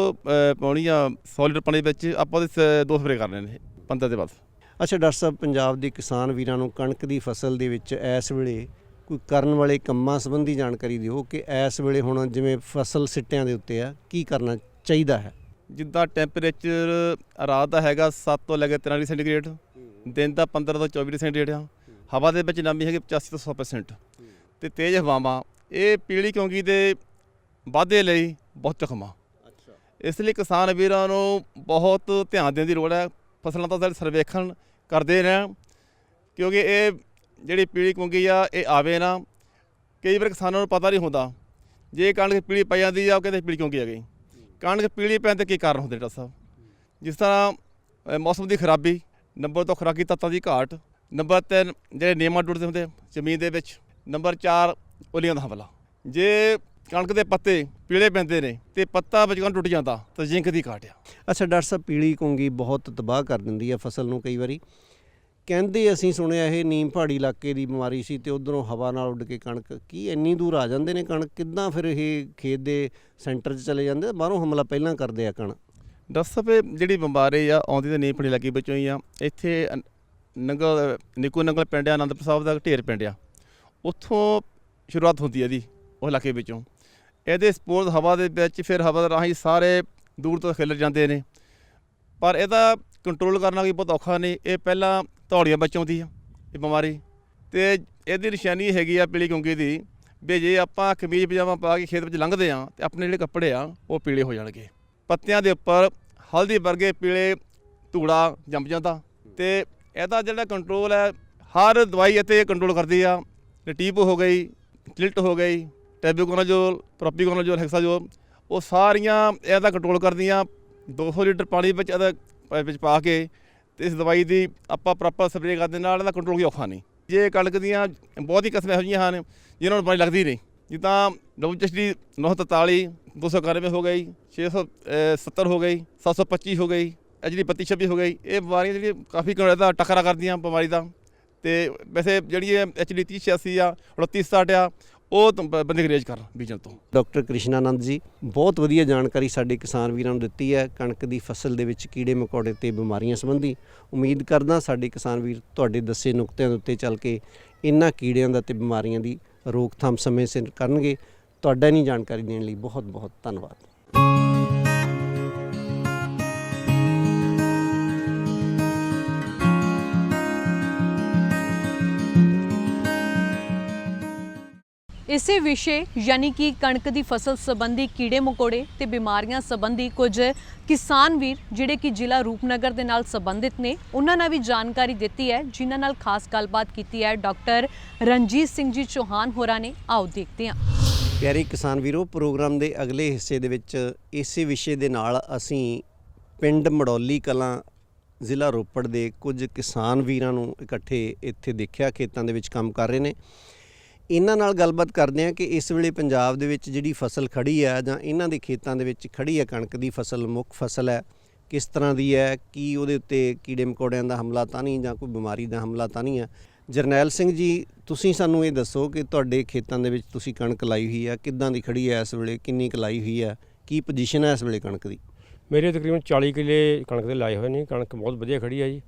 ਪਾਉਣੀ ਆ 100 ਲੀਟਰ ਪਾਣੀ ਵਿੱਚ ਆਪਾਂ ਉਹਦੇ ਦੋ ਸਪਰੇਅ ਕਰਨੇ ਨੇ 15 ਦੇ ਬਾਅਦ। ਅੱਛਾ ਡਾਕਟਰ ਸਾਹਿਬ ਪੰਜਾਬ ਦੇ ਕਿਸਾਨ ਵੀਰਾਂ ਨੂੰ ਕਣਕ ਦੀ ਫਸਲ ਦੇ ਵਿੱਚ ਇਸ ਵੇਲੇ ਕੋਈ ਕਰਨ ਵਾਲੇ ਕੰਮਾਂ ਸੰਬੰਧੀ ਜਾਣਕਾਰੀ ਦਿਓ ਕਿ ਇਸ ਵੇਲੇ ਹੁਣ ਜਿਵੇਂ ਫਸਲ ਸਿੱਟਿਆਂ ਦੇ ਉੱਤੇ ਆ ਕੀ ਕਰਨਾ ਚਾਹੀਦਾ ਹੈ? ਜਿੱਦਾਂ ਟੈਂਪਰੇਚਰ ਰਾਤ ਦਾ ਹੈਗਾ 7 ਤੋਂ ਲੈ ਕੇ 13 ਡਿਗਰੀ ਸੈਂਟੀਗ੍ਰੇਡ ਦਿਨ ਦਾ 15 ਤੋਂ 24 ਡਿਗਰੀ ਸੈਂਟੀਗ੍ਰੇਡ ਆ ਹਵਾ ਦੇ ਵਿੱਚ ਨਮੀ ਹੈਗੀ 85 ਤੋਂ 100% ਤੇ ਤੇਜ਼ ਹਵਾਵਾਂ ਇਹ ਪੀਲੀ ਕਿਉਂਕਿ ਦੇ ਵਾਧੇ ਲਈ ਬਹੁਤ ਚਖਮਾ ਅੱਛਾ। ਇਸ ਲਈ ਕਿਸਾਨ ਵੀਰਾਂ ਨੂੰ ਬਹੁਤ ਧਿਆਨ ਦੇਣ ਦੀ ਲੋੜ ਹੈ ਫਸਲਾਂ ਦਾ ਸਰਵੇਖਣ ਕਰਦੇ ਰਹਿਣ ਕਿਉਂਕਿ ਇਹ ਜਿਹੜੀ ਪੀਲੀ ਕੁੰਗੀ ਆ ਇਹ ਆਵੇ ਨਾ ਕਈ ਵਾਰ ਕਿਸਾਨਾਂ ਨੂੰ ਪਤਾ ਨਹੀਂ ਹੁੰਦਾ। ਜੇ ਕਣਕ ਪੀਲੀ ਪੈ ਜਾਂਦੀ ਆ ਉਹ ਕਹਿੰਦੇ ਪੀਲੀ ਕਿਉਂਕਿ ਆ ਗਈ। ਕਣਕ ਪੀਲੀ ਪੈਣ ਦੇ ਕੀ ਕਾਰਨ ਹੁੰਦੇ ਡਾਕਟਰ ਸਾਹਿਬ? ਜਿਸ ਤਰ੍ਹਾਂ ਅ, ਮੌਸਮ ਦੀ ਖਰਾਬੀ ਨੰਬਰ ਤੋਂ ਖੁਰਾਕੀ ਤੱਤਾਂ ਦੀ ਘਾਟ ਨੰਬਰ 3 ਜਿਹੜੇ ਨੇਮਾ ਟੁੱਟਦੇ ਹੁੰਦੇ ਜ਼ਮੀਨ ਦੇ ਵਿੱਚ ਨੰਬਰ 4 ਉਲੀਆਂ ਦਾ ਹਮਲਾ। ਜੇ ਕਣਕ ਦੇ ਪੱਤੇ ਪੀਲੇ ਪੈਂਦੇ ਨੇ ਤੇ ਪੱਤਾ ਵਿਚਕਾਂ ਟੁੱਟ ਜਾਂਦਾ ਤਾਂ ਜ਼ਿੰਕ ਦੀ ਘਾਟ ਆ। ਅੱਛਾ ਡਾਕਟਰ ਸਾਹਿਬ ਪੀਲੀ ਕੁੰਗੀ ਬਹੁਤ ਤਬਾਹ ਕਰ ਦਿੰਦੀ ਹੈ ਫਸਲ ਨੂੰ ਕਈ ਵਾਰੀ। ਕਹਿੰਦੇ ਅਸੀਂ ਸੁਣਿਆ ਇਹ ਨੀਮ ਪਹਾੜੀ ਇਲਾਕੇ ਦੀ ਬਿਮਾਰੀ ਸੀ ਤੇ ਉਧਰੋਂ ਹਵਾ ਨਾਲ ਉੱਡ ਕੇ ਕਣਕ, ਕੀ ਇੰਨੀ ਦੂਰ ਆ ਜਾਂਦੇ ਨੇ ਕਣਕ? ਕਿੱਦਾਂ ਫਿਰ ਇਹ ਖੇਤ ਦੇ ਸੈਂਟਰ 'ਚ ਚਲੇ ਜਾਂਦੇ? ਬਾਹਰੋਂ ਹਮਲਾ ਪਹਿਲਾਂ ਕਰਦੇ ਆ ਕਣਕ? ਦੱਸ ਸਾਹਿਬ ਜਿਹੜੀ ਬਿਮਾਰੀ ਆ, ਆਉਂਦੀ ਤਾਂ ਨੀਮ ਪਣੀ ਇਲਾਕੇ ਵਿੱਚੋਂ ਹੀ ਆ। ਇੱਥੇ ਅਨ- ਨੰਗਲ, ਨਿੱਕੂ ਨੰਗਲ ਪਿੰਡ ਆ, ਆਨੰਦਪੁਰ ਸਾਹਿਬ ਦਾ ਢੇਰ ਪਿੰਡ ਆ। ਉੱਥੋਂ ਸ਼ੁਰੂਆਤ ਹੁੰਦੀ ਹੈ ਇਹਦੀ, ਉਹ ਇਲਾਕੇ ਵਿੱਚੋਂ। ਇਹਦੇ ਸਪੋਰਟ ਹਵਾ ਦੇ ਵਿੱਚ ਫਿਰ ਹਵਾ ਦੇ ਰਾਹੀਂ ਸਾਰੇ ਦੂਰ ਤੋਂ ਖਿਲਰ ਜਾਂਦੇ ਨੇ। ਪਰ ਇਹਦਾ ਕੰਟਰੋਲ ਕਰਨਾ ਵੀ ਬਹੁਤ ਔਖਾ ਨਹੀਂ। ਇਹ ਪਹਿਲਾਂ ਧੌੜੀਆਂ ਬਚਾਉਂਦੀ ਆ, ਇਹ ਬਿਮਾਰੀ। ਤੇ ਇਹਦੀ ਨਿਸ਼ਾਨੀ ਹੈਗੀ ਆ ਪੀਲੀ ਗੁੰਗੀ ਦੀ ਵੀ ਜੇ ਆਪਾਂ ਕਮੀਜ਼ ਪਜਾਮਾ ਪਾ ਕੇ ਖੇਤ ਵਿੱਚ ਲੰਘਦੇ ਆ ਤੇ ਆਪਣੇ ਜਿਹੜੇ ਕੱਪੜੇ ਆ, ਉਹ ਪੀਲੇ ਹੋ ਜਾਣਗੇ। ਪੱਤਿਆਂ ਦੇ ਉੱਪਰ ਹਲਦੀ ਵਰਗੇ ਪੀਲੇ ਧੂੜਾ ਜੰਮ ਜਾਂਦਾ ਤੇ ਇਹਦਾ ਜਿਹੜਾ ਕੰਟਰੋਲ ਹੈ, ਹਰ ਦਵਾਈ ਇੱਥੇ ਕੰਟਰੋਲ ਕਰਦੀ ਆ। ਟੀਪ ਹੋ ਗਈ ਟਿਲਟ ਹੋ ਗਈ, ਟੈਬੂਕੋਨਾਜੋਲ, ਪ੍ਰੋਪੀਕੋਨਾਜੋਲ, ਹੈਕਸਾਜੋਲ, ਉਹ ਸਾਰੀਆਂ ਇਹਦਾ ਕੰਟਰੋਲ ਕਰਦੀਆਂ। 200 ਲੀਟਰ ਪਾਣੀ ਵਿੱਚ ਇਹਦਾ ਵਿੱਚ ਪਾ ਕੇ ਤੇ ਇਸ ਦਵਾਈ ਦੀ ਆਪਾਂ ਪ੍ਰੋਪਰ ਸਪਰੇਅ ਕਰਦੇ ਨਾਲ ਇਹਦਾ ਕੰਟਰੋਲ ਕੀ ਔਖਾ ਨਹੀਂ। ਜੇ ਕਣਕ ਦੀਆਂ ਬਹੁਤ ਹੀ ਕਿਸਮਾਂ ਇਹੋ ਜਿਹੀਆਂ ਹਨ, ਜਿਨ੍ਹਾਂ ਨੂੰ ਪਾਣੀ ਲੱਗਦੀ ਨਹੀਂ, ਜਿੱਦਾਂ ਡਬਲਯੂਐਚਡੀ 943 291 ਹੋ ਗਈ 670 ਹੋ ਗਈ 725 ਹੋ ਗਈ, ਇਹ ਜਿਹੜੀ 3226 ਹੋ ਗਈ, ਇਹ ਬਿਮਾਰੀਆਂ ਜਿਹੜੀਆਂ ਕਾਫੀ ਕ- ਇਹਦਾ ਟਕਰਾ ਕਰਦੀਆਂ ਬਿਮਾਰੀ ਦਾ। ਤੇ ਵੈਸੇ ਜਿਹੜੀ ਇਹ ਐਚਡੀ 3086 ਆ 2960 ਆ ਉਹ ਤਾਂ ਕਰਨ ਬੀਜਣ ਤੋਂ। ਡਾਕਟਰ ਕ੍ਰਿਸ਼ਨਾਨੰਦ ਜੀ, ਬਹੁਤ ਵਧੀਆ ਜਾਣਕਾਰੀ ਸਾਡੇ ਕਿਸਾਨ ਵੀਰਾਂ ਨੂੰ ਦਿੱਤੀ ਹੈ। ਕਣਕ ਦੀ ਫਸਲ ਦੇ ਵਿੱਚ ਕੀੜੇ ਮਕੌੜੇ ਤੇ ਬਿਮਾਰੀਆਂ ਸੰਬੰਧੀ ਉਮੀਦ ਕਰਦਾ ਸਾਡੇ ਕਿਸਾਨ ਵੀਰ ਤੁਹਾਡੇ ਦੱਸੇ ਨੁਕਤਿਆਂ ਦੇ ਉੱਤੇ ਚੱਲ ਕੇ ਇਹਨਾਂ ਕੀੜਿਆਂ ਦਾ ਤੇ ਬਿਮਾਰੀਆਂ ਦੀ ਰੋਕਥਾਮ ਸਮੇਂ ਸਿਰ ਕਰਨਗੇ। ਤੁਹਾਡਾ ਨਹੀਂ ਜਾਣਕਾਰੀ ਦੇਣ ਲਈ ਬਹੁਤ ਬਹੁਤ ਧੰਨਵਾਦ। ਇਸੇ ਵਿਸ਼ੇ ਯਾਨੀ ਕਿ ਕਣਕ ਦੀ ਫਸਲ ਸੰਬੰਧੀ ਕੀੜੇ ਮਕੌੜੇ ਤੇ ਬਿਮਾਰੀਆਂ ਸੰਬੰਧੀ ਕੁਝ ਕਿਸਾਨ ਵੀਰ ਜਿਹੜੇ ਕਿ ਜ਼ਿਲ੍ਹਾ ਰੂਪਨਗਰ ਦੇ ਨਾਲ ਸੰਬੰਧਿਤ ਨੇ, ਉਹਨਾਂ ਨਾਲ ਵੀ ਜਾਣਕਾਰੀ ਦਿੱਤੀ ਹੈ, ਜਿਨ੍ਹਾਂ ਨਾਲ ਖਾਸ ਗੱਲਬਾਤ ਕੀਤੀ ਹੈ ਡਾਕਟਰ ਰਣਜੀਤ ਸਿੰਘ ਜੀ ਚੌਹਾਨ ਹੋਰਾਂ ਨੇ। ਆਓ ਦੇਖਦੇ ਹਾਂ। ਪਿਆਰੇ ਕਿਸਾਨ ਵੀਰੋ, ਪ੍ਰੋਗਰਾਮ ਦੇ ਅਗਲੇ ਹਿੱਸੇ ਦੇ ਵਿੱਚ ਇਸੇ ਵਿਸ਼ੇ ਦੇ ਨਾਲ ਅਸੀਂ ਪਿੰਡ ਮੜੌਲੀ ਕਲਾਂ ਜ਼ਿਲ੍ਹਾ ਰੋਪੜ ਦੇ ਕੁਝ ਕਿਸਾਨ ਵੀਰਾਂ ਨੂੰ ਇਕੱਠੇ ਇੱਥੇ ਦੇਖਿਆ, ਖੇਤਾਂ ਦੇ ਵਿੱਚ ਕੰਮ ਕਰ ਰਹੇ ਨੇ। ਇਹਨਾਂ ਨਾਲ ਗੱਲਬਾਤ ਕਰਦੇ ਹਾਂ ਕਿ ਇਸ ਵੇਲੇ ਪੰਜਾਬ ਦੇ ਵਿੱਚ ਜਿਹੜੀ ਫਸਲ ਖੜੀ ਹੈ ਜਾਂ ਇਹਨਾਂ ਦੇ ਖੇਤਾਂ ਦੇ ਵਿੱਚ ਖੜੀ ਹੈ ਕਣਕ ਦੀ ਫਸਲ, ਮੁੱਖ ਫਸਲ ਹੈ, ਕਿਸ ਤਰ੍ਹਾਂ ਦੀ ਹੈ, ਕੀ ਉਹਦੇ ਉੱਤੇ ਕੀੜੇ ਮਕੌੜਿਆਂ ਦਾ ਹਮਲਾ ਤਾਂ ਨਹੀਂ ਜਾਂ ਕੋਈ ਬਿਮਾਰੀ ਦਾ ਹਮਲਾ ਤਾਂ ਨਹੀਂ ਹੈ। ਜਰਨੈਲ ਸਿੰਘ ਜੀ, ਤੁਸੀਂ ਸਾਨੂੰ ਇਹ ਦੱਸੋ ਕਿ ਤੁਹਾਡੇ ਖੇਤਾਂ ਦੇ ਵਿੱਚ ਤੁਸੀਂ ਕਣਕ ਲਾਈ ਹੋਈ ਹੈ ਕਿੱਦਾਂ ਦੀ ਖੜੀ ਹੈ ਇਸ ਵੇਲੇ, ਕਿੰਨੀ ਕੁ ਲਾਈ ਹੋਈ ਹੈ ਕੀ ਪੋਜੀਸ਼ਨ ਹੈ ਇਸ ਵੇਲੇ ਕਣਕ ਦੀ? ਮੇਰੇ ਤਕਰੀਬਨ 40 ਕਿੱਲੇ ਕਣਕ ਦੇ ਲਾਏ ਹੋਏ ਨੇ, ਕਣਕ ਬਹੁਤ ਵਧੀਆ ਖੜੀ ਹੈ ਜੀ।